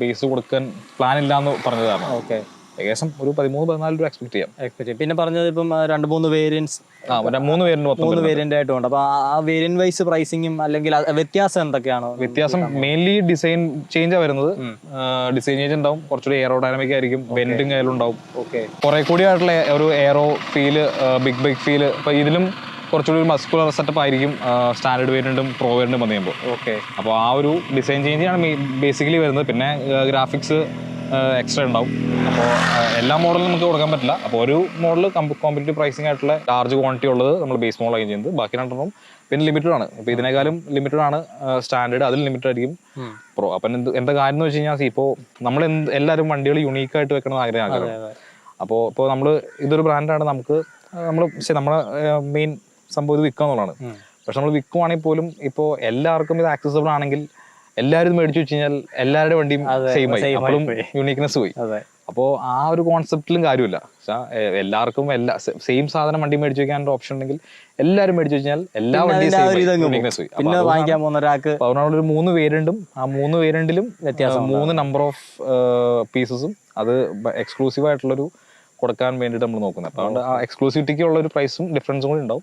ബേസ് കൊടുക്കാൻ പ്ലാൻ ഇല്ലാന്ന് പറഞ്ഞതാണ്. ഓക്കെ ഏകദേശം ഒരു പതിമൂന്ന് പതിനാല് രൂപ എക്സ്പെക്ട് ചെയ്യാം. എക്സ്പെക്ട് ചെയ്യാം. പിന്നെ പറഞ്ഞത് ഇപ്പം രണ്ട് മൂന്ന് വേരിയൻസ് ആ മറ്റേ മൂന്ന് മൊത്തം മൂന്ന് വേരിയന്റ് ആയിട്ടുണ്ട്. അപ്പൊ ആ- വേരിയന്റ് വൈസ് പ്രൈസിങ്ങും അല്ലെങ്കിൽ വ്യത്യാസം എന്തൊക്കെയാണ്? വ്യത്യാസം മെയിൻലി ഡിസൈൻ ചേഞ്ച് വരുന്നത്. ഡിസൈൻ ചേഞ്ച് ഉണ്ടാവും. കുറച്ചുകൂടി എയറോഡൈനാമിക് ആയിരിക്കും. വെൻഡിങ് ആയാലും ഉണ്ടാവും. ഓക്കെ കുറെ കൂടി ആയിട്ടുള്ള ഒരു aero feel big bike feel അപ്പോൾ ഇതിലും കുറച്ചുകൂടി ഒരു മസ്കുലർ സെറ്റപ്പ് ആയിരിക്കും. സ്റ്റാൻഡേർഡ് വേരിയന്റും പ്രോ വേരിയന്റും വന്നു കഴിയുമ്പോൾ. ഓക്കെ അപ്പോൾ ആ ഒരു ഡിസൈൻ ചേഞ്ച് ആണ് ബേസിക്കലി വരുന്നത്. പിന്നെ ഗ്രാഫിക്സ് എക്സ്ട്രാ ഉണ്ടാവും. അപ്പോൾ എല്ലാ മോഡലും നമുക്ക് കൊടുക്കാൻ പറ്റില്ല. അപ്പോൾ ഒരു മോഡൽ കോമ്പറ്റീവ് പ്രൈസിംഗ് ആയിട്ടുള്ള ലാർജ് ക്വാണ്ടിറ്റി ഉള്ളത് നമ്മൾ ബേസ് മോഡൽ ആയി ചെയ്യുന്നത്. ബാക്കി രണ്ടെണ്ണം പിന്നെ ലിമിറ്റഡ് ആണ്. അപ്പോൾ ഇതിനേക്കാളും ലിമിറ്റഡ് ആണ് സ്റ്റാൻഡേർഡ് അതിൽ ലിമിറ്റഡ് ആയിരിക്കും. പ്രോ അപ്പം എന്ത് എന്താ കാര്യം എന്ന് വെച്ച് കഴിഞ്ഞാൽ ഇപ്പോൾ നമ്മൾ എന്ത് എല്ലാവരും വണ്ടികൾ യുണീക്ക് ആയിട്ട് വെക്കണം എന്ന് ആഗ്രഹം ആഗ്രഹം അപ്പോൾ ഇപ്പോൾ നമ്മൾ ഇതൊരു ബ്രാൻഡാണ് നമുക്ക് നമ്മൾ നമ്മുടെ മെയിൻ സംഭവം ഇത് വിൽക്കുക എന്നുള്ളതാണ്. പക്ഷെ നമ്മൾ വിൽക്കുവാണെങ്കിൽ പോലും ഇപ്പോൾ എല്ലാവർക്കും ഇത് ആക്സസിബിൾ ആണെങ്കിൽ എല്ലാവരും മേടിച്ചു വെച്ച് കഴിഞ്ഞാൽ എല്ലാവരുടെ വണ്ടിയും സെയിം ആയി. അപ്പോഴും. യൂണീക്നെസ് പോയി. അതെ. അപ്പോൾ ആ ഒരു കോൺസെപ്റ്റിലും കാര്യമില്ല. എല്ലാവർക്കും എല്ലാ സെയിം സാധനം വണ്ടി മേടിച്ചു വെക്കാനുള്ള ഓപ്ഷൻ ഉണ്ടെങ്കിൽ എല്ലാവരും മേടിച്ചു വെച്ചാൽ എല്ലാ വണ്ടിയും ഒരു മൂന്ന് വേരിയന്റും ആ മൂന്ന് വേരിയന്റിലും മൂന്ന് നമ്പർ ഓഫ് പീസസും അത് എക്സ്ക്ലൂസീവ് ആയിട്ടുള്ളൊരു കൊടുക്കാൻ വേണ്ടിയിട്ട് നമ്മൾ നോക്കുന്നത്. അപ്പൊ അതുകൊണ്ട് ആ എക്സ്ക്ലൂസിവിറ്റിക്ക് ഉള്ള ഒരു പ്രൈസും ഡിഫറൻസും കൂടി ഉണ്ടാവും.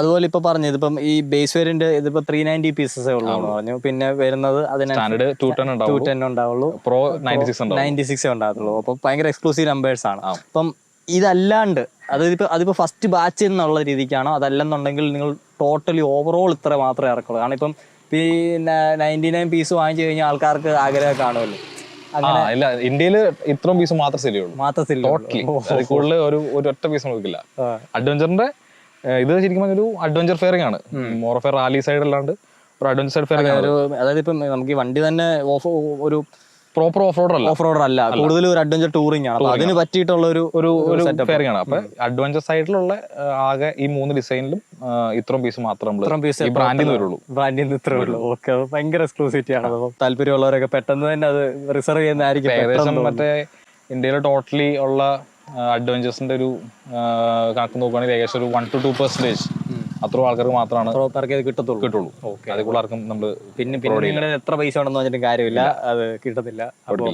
അതുപോലെ ഇപ്പൊ പറഞ്ഞു ഇതിപ്പം ഈ ബേസ് വേരിന്റെ ഇതിപ്പോ ത്രീ നയന്റി പീസസേ ഉള്ളൂ പറഞ്ഞു. പിന്നെ വരുന്നത് സ്റ്റാൻഡേർഡ് ടു ടെൻ ടു ഉണ്ടാവും. ടെൻ ഉണ്ടാവുള്ളൂ. Pro ninety six ninety six ഉണ്ടാകത്തുള്ളൂ. അപ്പൊ ഭയങ്കര എക്സ്ക്ലൂസീവ് നമ്പേഴ്സ് ആണ്. അപ്പം ഇതല്ലാണ്ട് അതിപ്പോ അതിപ്പോ ഫസ്റ്റ് ബാച്ച് എന്നുള്ള രീതിക്കാണോ? അതല്ലെന്നുണ്ടെങ്കിൽ നിങ്ങൾ ടോട്ടലി ഓവറോൾ ഇത്ര മാത്രമേ ഇറക്കുള്ളൂ. കാരണം ഇപ്പം ഈ നയന്റി നയൻ പീസ് വാങ്ങിച്ചു കഴിഞ്ഞാൽ ആൾക്കാർക്ക് ആഗ്രഹം കാണുമല്ലോ. ഇല്ല ഇന്ത്യയിൽ ഇത്രയും പീസ് മാത്രം സെൽ ചെയ്യുള്ളൂ. മാത്രത്തില്ല ടോട്ടലി കൂടുതൽ ഒരു ഒറ്റ പീസ് നോക്കില്ല അഡ്വഞ്ചറിന്റെ ഇത് ശരിക്കും ഒരു അഡ്വഞ്ചർ ഫെയറിംഗ് ആണ് more of a rally side അല്ലാണ്ട് ഒരു അഡ്വഞ്ചർ സൈഡ് ഫെയറിംഗ് അതായത് ഇപ്പം നമുക്ക് ഈ വണ്ടി തന്നെ ഓഫ് ഒരു പ്രോപ്പർ ഓഫ് റോഡർ അല്ല. ഓഫ് റോഡർ അല്ല. കൂടുതൽ ഒരു അഡ്വഞ്ചർ ടൂറിംഗ് ആണ്. അതിന് പറ്റിയിട്ടുള്ള ഒരു ഒരു ഒരു ഫെയറിംഗ് ആണ്. അപ്പൊ അഡ്വഞ്ചർ സൈഡിലുള്ള ആകെ ഈ മൂന്ന് ഡിസൈനിലും ഇത്രയും പീസ് മാത്രം ഈ ബ്രാൻഡിൽ നിന്ന് വരുള്ളൂ. ബ്രാൻഡിൽ നിന്ന് ഇത്രേ ഉള്ളൂ. ഓക്കെ ഭയങ്കര എക്സ്ക്ലൂസിറ്റി ആണ്. അപ്പോൾ താല്പര്യമുള്ളവരൊക്കെ പെട്ടെന്ന് തന്നെ അത് റിസർവ് ചെയ്യുന്നതായിരിക്കും ഏകദേശം മറ്റേ ഇന്ത്യയിൽ ടോട്ടലി ഉള്ള അഡ്വഞ്ചേഴ്സിന്റെ ഒരു കണക്ക് നോക്കുകയാണെങ്കിൽ ഏകദേശം ഒരു വൺ ടു ടു പെർസെന്റേജ് അത്രയും ആൾക്കാർക്ക് മാത്രമാണ് എത്ര പേർക്ക് ഇത് കിട്ടത്തുള്ളൂ. കിട്ടുള്ളൂ ഓക്കെ. അതേ കൂടുതൽ ആർക്കും നമ്മൾ പിന്നെ പിന്നെ നിങ്ങളുടെ എത്ര പൈസ ഉണ്ടെന്ന് പറഞ്ഞിട്ട് കാര്യമില്ല. അത് കിട്ടത്തില്ല. അപ്പോൾ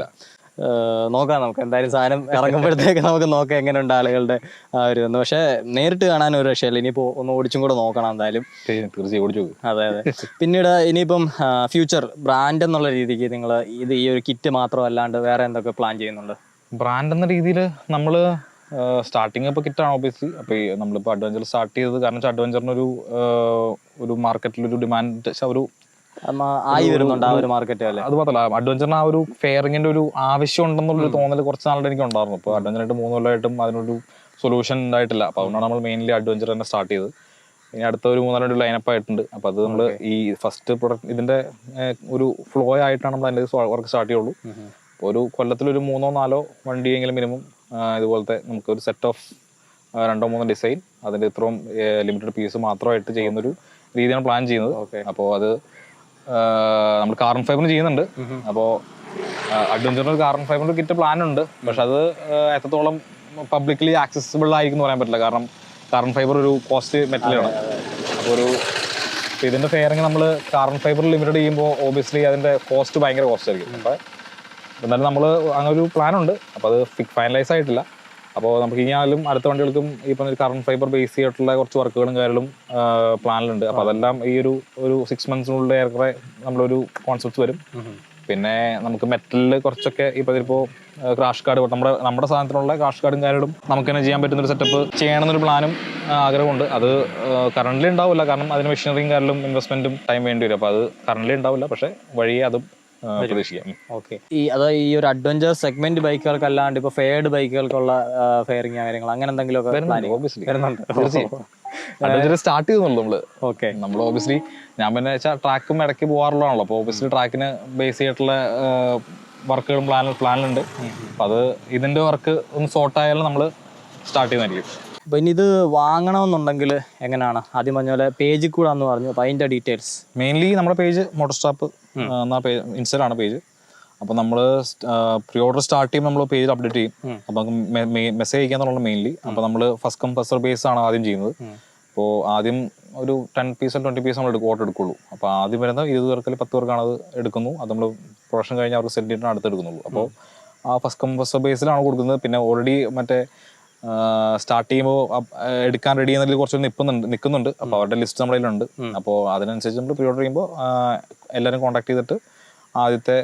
നോക്കാം നമുക്ക്. എന്തായാലും സാധനം ഇറങ്ങുമ്പോഴത്തേക്ക് നമുക്ക് നോക്കാം എങ്ങനെയുണ്ട് ആളുകളുടെ ആ ഒരു ഇതെന്ന്. പക്ഷെ നേരിട്ട് കാണാൻ ഒരു രക്ഷയില്ല. ഇനിയിപ്പോൾ ഒന്ന് ഓടിച്ചും കൂടെ നോക്കണം എന്തായാലും. തീർച്ചയായും ഓടിച്ചു അതെ അതെ. പിന്നീട് ഇനിയിപ്പം ഫ്യൂച്ചർ ബ്രാൻഡ് എന്നുള്ള രീതിക്ക് നിങ്ങൾ ഇത് ഈ ഒരു കിറ്റ് മാത്രം അല്ലാണ്ട് വേറെ എന്തൊക്കെ പ്ലാൻ ചെയ്യുന്നുണ്ട്? ബ്രാൻഡ് എന്ന രീതിയിൽ നമ്മൾ സ്റ്റാർട്ടിങ് ഇപ്പോൾ കിറ്റാണ് ഓബിയസ്ലി അപ്പോൾ ഈ നമ്മളിപ്പോൾ അഡ്വഞ്ചർ സ്റ്റാർട്ട് ചെയ്തത് കാരണം വെച്ചാൽ അഡ്വഞ്ചറിന് ഒരു ഒരു മാർക്കറ്റിൽ ഒരു ഡിമാൻഡ് ഒരു ആയി വരുന്നുണ്ട് ആ ഒരു മാർക്കറ്റ് അല്ലേ? അത് മാത്രമല്ല അഡ്വഞ്ചറിന് ആ ഒരു ഫെയറിങ്ങിന്റെ ഒരു ആവശ്യം ഉണ്ടെന്നുള്ളൊരു തോന്നൽ കുറച്ച് നാളുടെ എനിക്ക് ഉണ്ടായിരുന്നു. അപ്പോൾ അഡ്വഞ്ചറായിട്ട് മൂന്ന് കൊല്ലമായിട്ടും അതിനൊരു സൊല്യൂഷൻ ഉണ്ടായിട്ടില്ല. അപ്പോൾ അതുകൊണ്ടാണ് നമ്മൾ മെയിൻലി അഡ്വഞ്ചർ തന്നെ സ്റ്റാർട്ട് ചെയ്തത്. ഇനി അടുത്ത ഒരു മൂന്നാൽ ലൈനപ്പ് ആയിട്ടുണ്ട്. അപ്പോൾ അത് നമ്മൾ ഈ ഫസ്റ്റ് പ്രൊഡക്റ്റ് ഇതിന്റെ ഒരു ഫ്ലോ ആയിട്ടാണ് നമ്മൾ അതിന്റെ വർക്ക് സ്റ്റാർട്ട് ചെയ്യുള്ളൂ. ഒരു കൊല്ലത്തിൽ ഒരു മൂന്നോ നാലോ വണ്ടിയെങ്കിലും മിനിമം ഇതുപോലത്തെ നമുക്ക് ഒരു സെറ്റ് ഓഫ് രണ്ടോ മൂന്നോ ഡിസൈൻ അതിന്റെ ഇത്രയും ലിമിറ്റഡ് പീസ് മാത്രമായിട്ട് ചെയ്യുന്നൊരു രീതിയാണ് പ്ലാൻ ചെയ്യുന്നത്. ഓക്കെ അപ്പോൾ അത് നമ്മൾ കാർബൺ ഫൈബർ ചെയ്യുന്നുണ്ട്. അപ്പോൾ അഡ്വഞ്ചറിന് കാർബൺ ഫൈബറിന്റെ കിറ്റ് പ്ലാൻ ഉണ്ട്. പക്ഷെ അത് എത്രത്തോളം പബ്ലിക്കലി ആക്സസിബിൾ ആയിരിക്കും എന്ന് പറയാൻ പറ്റില്ല. കാരണം കാർബൺ ഫൈബർ ഒരു കോസ്റ്റ് മെറ്റലാണ് അപ്പോൾ ഒരു ഇതിന്റെ ഫെയറിങ് നമ്മൾ കാർബൺ ഫൈബർ ലിമിറ്റഡ് ചെയ്യുമ്പോൾ ഓബിയസ്ലി അതിന്റെ കോസ്റ്റ് ഭയങ്കര കോസ്റ്റ് ആയിരിക്കും. അപ്പോൾ എന്നാലും നമ്മൾ അങ്ങനെ ഒരു പ്ലാൻ ഉണ്ട് അപ്പോൾ അത് ഫിക് ഫൈനലൈസ് ആയിട്ടില്ല. അപ്പോൾ നമുക്ക് ഇനിയാലും അടുത്ത വണ്ടികൾക്കും ഈ പറഞ്ഞ കാർബൺ ഫൈബർ ബേസ് ചെയ്തിട്ടുള്ള കുറച്ച് വർക്കുകളും കാര്യങ്ങളും പ്ലാനിലുണ്ട് അപ്പോൾ അതെല്ലാം ഈ ഒരു ഒരു സിക്സ് മന്ത്സിനുള്ളിൽ ഏറെ നമ്മളൊരു കോൺസെപ്റ്റ് വരും. പിന്നെ നമുക്ക് മെറ്റലിൽ കുറച്ചൊക്കെ ഇപ്പോൾ ഇതിപ്പോൾ ക്രാഷ് കാർഡ് നമ്മുടെ നമ്മുടെ സാധനത്തിനുള്ള ക്രാഷ് കാർഡും കാര്യങ്ങളും നമുക്ക് തന്നെ ചെയ്യാൻ പറ്റുന്ന ഒരു സെറ്റപ്പ് ചെയ്യണമെന്നൊരു പ്ലാനും ആഗ്രഹമുണ്ട്. അത് കറണ്ട്ലി ഉണ്ടാവില്ല. കാരണം അതിന് മെഷീനറിയും കാര്യങ്ങളും ഇൻവെസ്റ്റ്മെന്റും ടൈം വേണ്ടി വരും. അപ്പോൾ അത് കറണ്ട്ലി ഉണ്ടാവില്ല. പക്ഷേ വഴിയെ അതും പ്രതീക്ഷിക്കാം. ഉം. ഓക്കെ. ഈ അത് ഈ ഒരു അഡ്വഞ്ചർ സെഗ്മെന്റ് ബൈക്കുകൾക്ക് അല്ലാണ്ട് ഇപ്പൊ ഫെയർഡ് ബൈക്കുകൾക്കുള്ള ഫെയറിങ് കാര്യങ്ങൾ അങ്ങനെ എന്തെങ്കിലും ഒക്കെ സ്റ്റാർട്ട് ചെയ്യുന്നുണ്ട് നമ്മൾ. ഓക്കെ. നമ്മൾ ഓബിയസ്ലി ഞാൻ പിന്നെ വെച്ചാൽ ട്രാക്കും ഇടയ്ക്ക് പോകാറുള്ളതാണല്ലോ അപ്പോൾ ഓബിയസ്ലി ട്രാക്കിന് ബേസ് ചെയ്തിട്ടുള്ള വർക്കുകളും പ്ലാൻ പ്ലാനിലുണ്ട് അപ്പം അത് ഇതിന്റെ വർക്ക് ഒന്ന് സോർട്ട് ആയാലും നമ്മൾ സ്റ്റാർട്ട് ചെയ്യുന്നതായിരിക്കും. അപ്പൊ ഇനി ഇത് വാങ്ങണമെന്നുണ്ടെങ്കിൽ എങ്ങനെയാണ്? ആദ്യം പറഞ്ഞ പോലെ പേജിൽ കൂടെ എന്ന് പറഞ്ഞു. അപ്പോൾ അതിന്റെ ഡീറ്റെയിൽസ് മെയിൻലി നമ്മുടെ പേജ് മോട്ടോർ സ്റ്റാപ്പ് എന്ന പേജ് ഇൻസ്റ്റയിലാണ് പേജ് അപ്പോൾ നമ്മൾ പ്രീ ഓർഡർ സ്റ്റാർട്ട് ചെയ്യുമ്പോൾ നമ്മൾ പേജ് അപ്ഡേറ്റ് ചെയ്യും. അപ്പോൾ മെസ്സേജ് അയക്കാന്നുള്ള മെയിൻലി അപ്പോൾ നമ്മൾ ഫസ്റ്റ് കം ഫസ്റ്റ് ബേസ് ആണ് ആദ്യം ചെയ്യുന്നത്. അപ്പോൾ ആദ്യം ഒരു ടെൻ പീസ് ട്വന്റി പീസ് നമ്മൾ ഓർഡർ എടുക്കുള്ളൂ. അപ്പോൾ ആദ്യം വരുന്ന ഇരുപത് പേർക്ക് അല്ലെങ്കിൽ പത്ത് പേർക്കാണ് അത് എടുക്കുന്നു. അത് നമ്മൾ പ്രൊഡക്ഷൻ കഴിഞ്ഞ് അവർക്ക് സെറ്റ് ചെയ്തിട്ടാണ് അടുത്ത് എടുക്കുന്നുള്ളൂ. അപ്പോൾ ആ ഫസ്റ്റ് കം ഫസ്റ്റ് ബേസിലാണ് കൊടുക്കുന്നത്. പിന്നെ ഓൾറെഡി മറ്റേ സ്റ്റാർട്ട് ചെയ്യുമ്പോൾ എടുക്കാൻ റെഡി എന്നതിൽ കുറച്ച് നിൽക്കുന്നുണ്ട് നിൽക്കുന്നുണ്ട്. അപ്പോൾ അവരുടെ ലിസ്റ്റ് നമ്മുടെ കയ്യിലുണ്ട്. അപ്പോൾ അതിനനുസരിച്ച് നമ്മൾ പ്രീ ഓർഡർ ചെയ്യുമ്പോൾ എല്ലാവരും കോൺടാക്ട് ചെയ്തിട്ട് ആദ്യത്തെ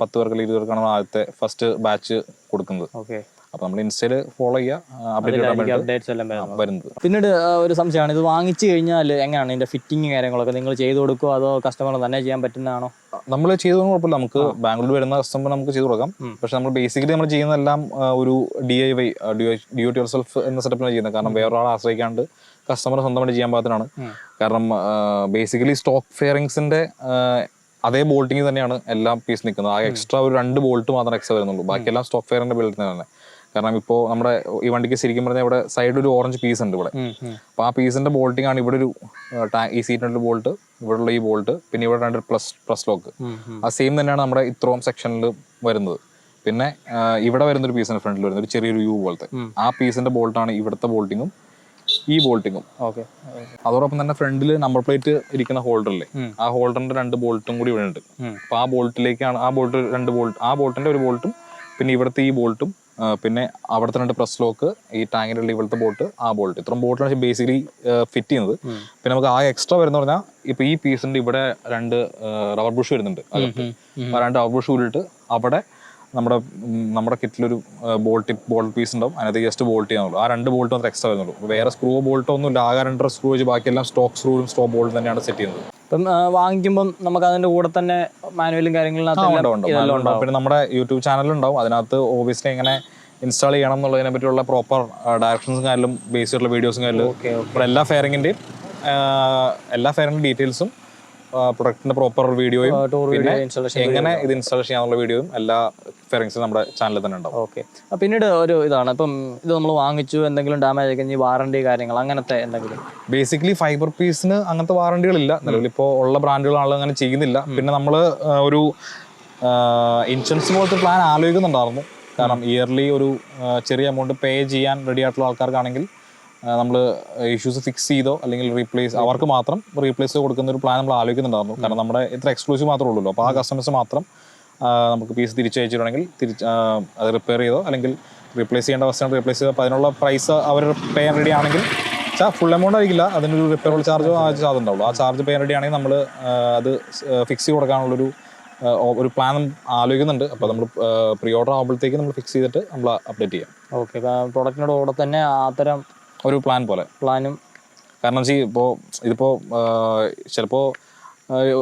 പത്ത് പേർക്ക് അല്ലെങ്കിൽ ഇരുപത് പേർക്കാണ് ആദ്യത്തെ ഫസ്റ്റ് ബാച്ച് കൊടുക്കുന്നത്. ഓക്കെ അപ്പോൾ നമ്മൾ ഇൻസ്റ്റയിൽ ഫോളോ ചെയ്യുക. അപ്ഡേറ്റ് വരുന്നത്. പിന്നീട് ഒരു സംശയമാണ്. ഇത് വാങ്ങിച്ചു കഴിഞ്ഞാൽ എങ്ങനെയാണ് ഇതിന്റെ ഫിറ്റിംഗ് കാര്യങ്ങളൊക്കെ നിങ്ങൾ ചെയ്തു കൊടുക്കുമോ അതോ കസ്റ്റമർ തന്നെ ചെയ്യാൻ പറ്റുന്നതാണോ? നമ്മൾ ചെയ്തു കുഴപ്പമില്ല. നമുക്ക് ബാംഗ്ലൂർ വരുന്ന കസ്റ്റമർ നമുക്ക് ചെയ്തു കൊടുക്കാം. പക്ഷെ നമ്മൾ ബേസിക്കലി നമ്മൾ ചെയ്യുന്നതെല്ലാം ഒരു D I Y D O T self എന്ന സെറ്റപ്പിലാണ് ചെയ്യുന്നത്. കാരണം വേറൊരാളെ ആശ്രയിക്കാണ്ട് കസ്റ്റമർ സ്വന്തമായിട്ട് ചെയ്യാൻ പാകത്തിനാണ്. കാരണം ബേസിക്കലി സ്റ്റോക്ക് ഫെയറിങ്സിന്റെ അതേ ബോൾട്ടിങ് തന്നെയാണ് എല്ലാം പീസ് നിൽക്കുന്നത്. ആ എക്സ്ട്രാ ഒരു രണ്ട് ബോൾട്ട് മാത്രം എക്സ്ട്രാ വരുന്നുള്ളൂ. ബാക്കിയെല്ലാം സ്റ്റോക്ക് ഫെയറിന്റെ ബിൽഡിങ് തന്നെ. കാരണം ഇപ്പോ നമ്മുടെ ഈ വണ്ടിക്ക് ശരിക്കും പറഞ്ഞാൽ ഇവിടെ സൈഡിൽ ഒരു ഓറഞ്ച് പീസ് ഉണ്ട് ഇവിടെ. അപ്പോൾ ആ പീസിന്റെ ബോൾട്ടിംഗ് ആണ് ഇവിടെ ഒരു ഈ സീറ്റിനുള്ള ബോൾട്ട് ഇവിടെയുള്ള ഈ ബോൾട്ട് പിന്നെ ഇവിടെ രണ്ട് പ്ലസ് പ്ലസ് ലോക്ക് ആ സെയിം തന്നെയാണ് നമ്മുടെ ഇത്രയും സെക്ഷനിൽ വരുന്നത്. പിന്നെ ഇവിടെ വരുന്ന ഒരു പീസിന്റെ ഫ്രണ്ടിൽ വരുന്ന ഒരു ചെറിയൊരു യു പോലത്തെ. ആ പീസിന്റെ ബോൾട്ടാണ് ഇവിടുത്തെ ബോൾട്ടിങ്ങും ഈ ബോൾട്ടിങ്ങും ഓക്കെ അതോടൊപ്പം തന്നെ ഫ്രണ്ടിൽ നമ്പർ പ്ലേറ്റ് ഇരിക്കുന്ന ഹോൾഡറില്ലേ ആ ഹോൾഡറിന്റെ രണ്ട് ബോൾട്ടും കൂടി ഇവിടെ ഉണ്ട്. അപ്പൊ ആ ബോൾട്ടിലേക്കാണ് ആ ബോൾട്ട് രണ്ട് ബോൾട്ട് ആ ബോൾട്ടിന്റെ ഒരു ബോൾട്ടും പിന്നെ ഇവിടുത്തെ ഈ ബോൾട്ടും പിന്നെ അവിടുത്തെ രണ്ട് പ്രസ് ലോക്ക് ഈ ടാങ്കിന്റെ ഇവിടുത്തെ ബോട്ട് ആ ബോൾട്ട് ഇത്രയും ബോട്ടിലാണ് ബേസിക്കലി ഫിറ്റ് ചെയ്യുന്നത്. പിന്നെ നമുക്ക് ആ എക്സ്ട്രാ വരുന്ന പറഞ്ഞാൽ ഇപ്പൊ ഈ പീസിന്റെ ഇവിടെ രണ്ട് റബ്ബർ ബ്രഷ് വരുന്നുണ്ട് ആ രണ്ട് റബ്ബർ ബുഷ് ഉരുട്ട് അവിടെ നമ്മുടെ നമ്മുടെ കിറ്റിലൊരു ബോൾട്ട് ബോൾട്ട് പീസ് ഉണ്ടാവും. അതിനകത്ത് ജസ്റ്റ് ബോൾട്ട് ചെയ്യാനുള്ളൂ ആ രണ്ട് ബോൾട്ട് മാത്രമേ എക്സ്ട്രാ വരുന്നുള്ളൂ. വേറെ സ്ക്രൂ ബോൾട്ടോ ഒന്നും ഇല്ല ആകെ രണ്ടര സ്ക്രൂ വെച്ച് ബാക്കിയെല്ലാം സ്റ്റോക്ക് സ്ക്രൂവും സ്റ്റോക്ക് ബോൾട്ടും തന്നെയാണ് സെറ്റ് ചെയ്യുന്നത്. ഇപ്പം വാങ്ങിക്കുമ്പം നമുക്ക് അതിന്റെ കൂടെ തന്നെ മാനുവലും കാര്യങ്ങളും. പിന്നെ നമ്മുടെ യൂട്യൂബ് ചാനലുണ്ടാവും. അതിനകത്ത് ഓബിയസ്ലി എങ്ങനെ ഇൻസ്റ്റാൾ ചെയ്യണം എന്നുള്ളതിനെ പറ്റിയുള്ള പ്രോപ്പർ ഡയറക്ഷൻസും കാര്യങ്ങളും ബേസ് ചെയ്തിട്ടുള്ള വീഡിയോസും കാര്യങ്ങളും. എല്ലാ ഫെയറിങ്ങിന്റെയും എല്ലാ ഫെയറിന്റെ ഡീറ്റെയിൽസും പ്രൊഡക്റ്റിന്റെ പ്രോപ്പർ വീഡിയോയും പിന്നെ എങ്ങനെ ഇത് ഇൻസ്റ്റാൾ ചെയ്യാനുള്ള വീഡിയോയും എല്ലാ ഫെറിങ്സും നമ്മുടെ ചാനലിൽ തന്നെ ഉണ്ടാവും. ഓക്കെ പിന്നീട് ഒരു ഇതാണ്. ഇപ്പം ഇത് നമ്മൾ വാങ്ങിച്ചു എന്തെങ്കിലും ഡാമേജ് ഒക്കെ വാറണ്ടി കാര്യങ്ങൾ അങ്ങനത്തെ എന്തെങ്കിലും? ബേസിക്കലി ഫൈബർ പീസിന് അങ്ങനത്തെ വാറണ്ടികളില്ല നിലവിൽ ഇപ്പോൾ ഉള്ള ബ്രാൻഡുകളാണ് അങ്ങനെ ചെയ്യുന്നില്ല. പിന്നെ നമ്മൾ ഒരു ഇൻഷുറൻസ് പോലത്തെ പ്ലാൻ ആലോചിക്കുന്നുണ്ടായിരുന്നു. കാരണം ഇയർലി ഒരു ചെറിയ എമൗണ്ട് പേ ചെയ്യാൻ റെഡി ആയിട്ടുള്ള ആൾക്കാർക്കാണെങ്കിൽ നമ്മൾ ഇഷ്യൂസ് ഫിക്സ് ചെയ്തോ അല്ലെങ്കിൽ റീപ്ലേസ് അവർക്ക് മാത്രം റീപ്ലേസ് കൊടുക്കുന്ന ഒരു പ്ലാൻ നമ്മൾ ആലോചിക്കുന്നുണ്ടായിരുന്നു. കാരണം നമ്മുടെ ഇത്ര എക്സ്ക്ലൂസീവ് മാത്രമേ ഉള്ളൂ അപ്പോൾ ആ കസ്റ്റമേഴ്സ് മാത്രം നമുക്ക് പീസ് തിരിച്ചയച്ചിട്ടുണ്ടെങ്കിൽ തിരിച്ച് അത് റിപ്പയർ ചെയ്തോ അല്ലെങ്കിൽ റീപ്ലേസ് ചെയ്യേണ്ട അവസ്ഥയാണ് റീപ്ലേസ് ചെയ്തോ അപ്പോൾ അതിനുള്ള പ്രൈസ് അവർ പേ റെഡി ആണെങ്കിൽ ഫുൾ എമൗണ്ട് ആയിരിക്കില്ല. അതിനൊരു റിപ്പയർ ചാർജോ ആ ചാർജ് ഉണ്ടാവുള്ളൂ. ആ ചാർജ് പേ റെഡി ആണെങ്കിൽ നമ്മൾ അത് ഫിക്സ് ചെയ്ത് കൊടുക്കാനുള്ളൊരു ഒരു പ്ലാൻ ആലോചിക്കുന്നുണ്ട്. അപ്പോൾ നമ്മൾ പ്രീ ഓർഡർ ആകുമ്പോഴത്തേക്ക് നമ്മൾ ഫിക്സ് ചെയ്തിട്ട് നമ്മൾ അപ്ഡേറ്റ് ചെയ്യാം. ഓക്കെ പ്രോഡക്റ്റിനോട് കൂടെ തന്നെ അത്തരം ഒരു പ്ലാൻ പോലെ. പ്ലാനും കാരണം വെച്ചാൽ ഇപ്പോൾ ഇതിപ്പോൾ ചിലപ്പോൾ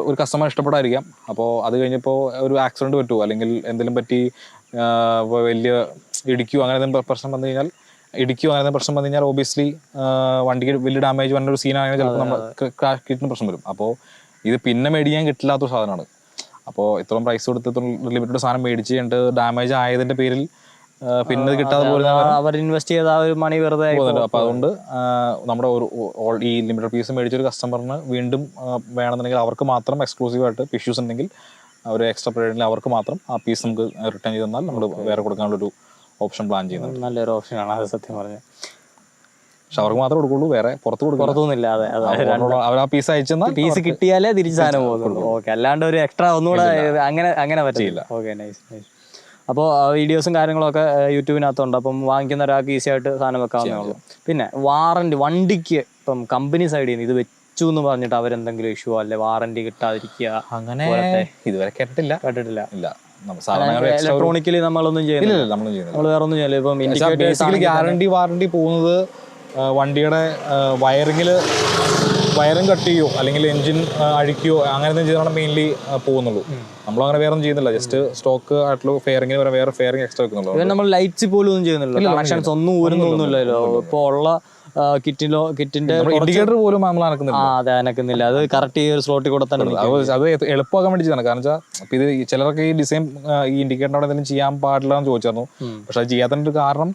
ഒരു കസ്റ്റമർ ഇഷ്ടപ്പെടാതിരിക്കാം അപ്പോൾ അത് കഴിഞ്ഞപ്പോൾ ഒരു ആക്സിഡന്റ് പറ്റുമോ അല്ലെങ്കിൽ എന്തെങ്കിലും പറ്റി വലിയ ഇടിക്കുകയോ അങ്ങനെ എന്തെങ്കിലും പ്രശ്നം വന്നു കഴിഞ്ഞാൽ ഇടിക്കുകയോ അങ്ങനെ പ്രശ്നം വന്നു കഴിഞ്ഞാൽ ഓബിയസ്ലി വണ്ടിക്ക് വലിയ ഡാമേജ് വന്ന ഒരു സീനാണെങ്കിൽ ചിലപ്പോൾ നമ്മൾ ക്രാഷ് കിട്ടുന്ന പ്രശ്നം വരും. അപ്പോൾ ഇത് പിന്നെ മേടിക്കാൻ കിട്ടില്ലാത്തൊരു സാധനമാണ്. അപ്പോൾ ഇത്രയും പ്രൈസ് കൊടുത്ത് ലിമിറ്റഡ് സാധനം മേടിച്ച് കഴിഞ്ഞിട്ട് ഡാമേജ് ആയതിന്റെ പേരിൽ പിന്നെ കിട്ടാതെ അവർ ഇൻവെസ്റ്റ് ചെയ്ത ആ ഒരു മണി വെറുതെ അപ്പൊ അതുകൊണ്ട് നമ്മുടെ ഒരു ഈ ലിമിറ്റഡ് പീസ് മേടിച്ചൊരു കസ്റ്റമറിന് വീണ്ടും വേണമെന്നുണ്ടെങ്കിൽ അവർക്ക് മാത്രം എക്സ്ക്ലൂസീവ് ആയിട്ട് ഇഷ്യൂസ് ഉണ്ടെങ്കിൽ ഒരു എക്സ്ട്രാ പീരീഡിൽ അവർക്ക് മാത്രം ആ പീസ് നമുക്ക് റിട്ടേൺ ചെയ്ത് തന്നാൽ നമ്മൾ വേറെ കൊടുക്കാനുള്ളൊരു ഓപ്ഷൻ പ്ലാൻ ചെയ്യുന്നുണ്ട്. നല്ലൊരു ഓപ്ഷനാണ് അത് സത്യം പറഞ്ഞത് പക്ഷെ അവർക്ക് മാത്രമേ കൊടുക്കുള്ളൂ വേറെ പുറത്ത് പുറത്തൊന്നുമില്ല അവർ ആ പീസ് അയച്ചാൽ പീസ് കിട്ടിയാലേ തിരിച്ചു സാധനം പോകുന്നുള്ളൂ. ഓക്കെ അല്ലാണ്ട് ഒരു എക്സ്ട്രാ ഒന്നുകൂടെ അങ്ങനെ അങ്ങനെ പറ്റില്ല ഓക്കെ നൈസ് നൈസ് അപ്പോൾ വീഡിയോസും കാര്യങ്ങളൊക്കെ യൂട്യൂബിനകത്തുണ്ട്. അപ്പം വാങ്ങിക്കുന്ന ഒരാൾക്ക് ഈസി ആയിട്ട് സാധനം വെക്കാവുന്നേ ഉള്ളൂ. പിന്നെ വാറണ്ടി വണ്ടിക്ക് ഇപ്പം കമ്പനി സൈഡിൽ നിന്ന് ഇത് വെച്ചു എന്ന് പറഞ്ഞിട്ട് അവരെന്തെങ്കിലും ഇഷ്യൂ അല്ലെ വാറണ്ടി കിട്ടാതിരിക്കുക അങ്ങനെ ഇതുവരെ കേട്ടിട്ടില്ല. കേട്ടിട്ടില്ല. ഇല്ല. ഇലക്ട്രോണിക്കലി നമ്മളൊന്നും ചെയ്യുന്നില്ല. നമ്മൾ വേറെ ഒന്നും ചെയ്യില്ല ഇപ്പം ഗ്യാരണ്ടി വാറണ്ടി പോകുന്നത് വണ്ടിയുടെ വയറിങ്ങിൽ വയറും കട്ട് ചെയ്യോ അല്ലെങ്കിൽ എഞ്ചിൻ അഴിക്കുകയോ അങ്ങനെ എന്തെങ്കിലും ചെയ്താണ് മെയിൻലി പോകുന്നുള്ളൂ. നമ്മളങ്ങനെ വേറെ ഒന്നും ചെയ്യുന്നില്ല ജസ്റ്റ് സ്റ്റോക്ക് ആയിട്ടുള്ള ഫെയറിംഗിന് വരെ വേറെ ഫെയറിംഗ് എക്സ്ട്രാ വെക്കുന്നുള്ളൂ. നമ്മൾ ലൈറ്റ്സ് പോലും ഒന്നും ചെയ്യുന്നില്ല. കണക്ഷൻസ് ഒന്നും ഊരുന്നൊന്നുമില്ലല്ലോ ഇപ്പോൾ ഉള്ള കിറ്റിലോ കിറ്റിന്റെ ഇൻഡിക്കേറ്റർ പോലും നമ്മൾ അനക്കുന്നില്ല. ആ അതെ അനക്കുന്നില്ല. അത് കറക്റ്റ് ഈ ഒരു സ്ലോട്ടിൽ കൂടെ തന്നെ. അത് എളുപ്പമാക്കാൻ വേണ്ടി ചെയ്താണ് കാരണം വെച്ചാൽ ഇത് ചിലർക്ക് ഈ ഡിസൈൻ ഈ ഇൻഡിക്കേറ്റർ എന്തെങ്കിലും ചെയ്യാൻ പാടില്ല എന്ന് ചോദിച്ചായിരുന്നു. പക്ഷെ അത് ചെയ്യാത്തതിന്റെ കാരണം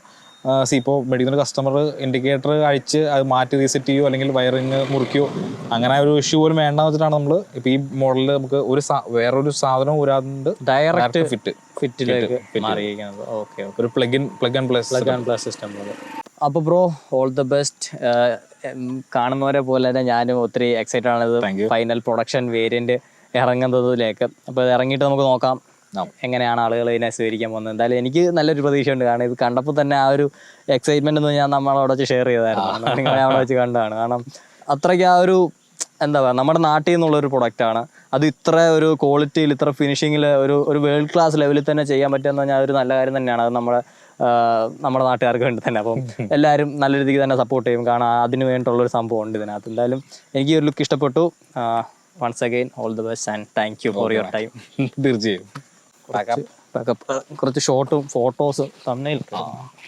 സി ഇപ്പോൾ മേടിക്കുന്ന കസ്റ്റമർ ഇൻഡിക്കേറ്റർ അഴിച്ച് അത് മാറ്റി റീസെറ്റ് ചെയ്യുമോ അല്ലെങ്കിൽ വയറിങ് മുറിക്കുകയോ അങ്ങനെ ഒരു ഇഷ്യൂ പോലും വേണ്ട വെച്ചിട്ടാണ് നമ്മൾ ഇപ്പൊ ഈ മോഡലിൽ നമുക്ക് ഒരു സാ- വേറൊരു സാധനം ഊരാതുണ്ട് ഡയറക്റ്റ് ഫിറ്റ് ഫിറ്റിലേക്ക് മാറിയിരിക്കുന്നത്. ഓക്കെ ഒരു plug in plug and plus plug and plus system അപ്പോൾ ബ്രോ ഓൾ ദ ബെസ്റ്റ് കാണുന്നവരെ പോലെ തന്നെ ഞാനും ഒത്തിരി എക്സൈറ്റഡ് ആണ്. ഫൈനൽ പ്രൊഡക്ഷൻ വേരിയന്റ് ഇറങ്ങുന്നതിലേക്ക് അപ്പോൾ ഇറങ്ങിയിട്ട് നമുക്ക് നോക്കാം. എങ്ങനെയാണ് ആളുകൾ ഇതിനെ സ്വീകരിക്കാൻ പോകുന്നത്? എന്തായാലും എനിക്ക് നല്ലൊരു പ്രതീക്ഷയുണ്ട്. കാരണം ഇത് കണ്ടപ്പോൾ തന്നെ ആ ഒരു എക്സൈറ്റ്മെന്റ് എന്ന് ഞാൻ നമ്മളവിടെ വെച്ച് ഷെയർ ചെയ്തായിരുന്നു നിങ്ങളെ അവിടെ വെച്ച് കണ്ടതാണ്. കാരണം അത്രയ്ക്ക് ആ ഒരു എന്താ പറയുക നമ്മുടെ നാട്ടിൽ നിന്നുള്ള ഒരു പ്രൊഡക്റ്റ് ആണ്. അത് ഇത്ര ഒരു ക്വാളിറ്റിയിൽ ഇത്ര ഫിനിഷിങ്ങിൽ ഒരു ഒരു വേൾഡ് ക്ലാസ് ലെവലിൽ തന്നെ ചെയ്യാൻ പറ്റുമെന്ന് പറഞ്ഞാൽ ഒരു നല്ല കാര്യം തന്നെയാണ്. അത് നമ്മുടെ നമ്മുടെ നാട്ടുകാർക്ക് വേണ്ടി തന്നെ. അപ്പം എല്ലാവരും നല്ല രീതിക്ക് തന്നെ സപ്പോർട്ട് ചെയ്യും. കാരണം അതിന് വേണ്ടിയിട്ടുള്ള ഒരു സംഭവം ഉണ്ട് ഇതിനകത്ത്. എന്തായാലും എനിക്ക് ഈ ഒരു ലുക്ക് ഇഷ്ടപ്പെട്ടു. Once again all the best and thank you for your time തീർച്ചയായും. കുറച്ച് ഷോർട്ടും ഫോട്ടോസും തമ്മിൽ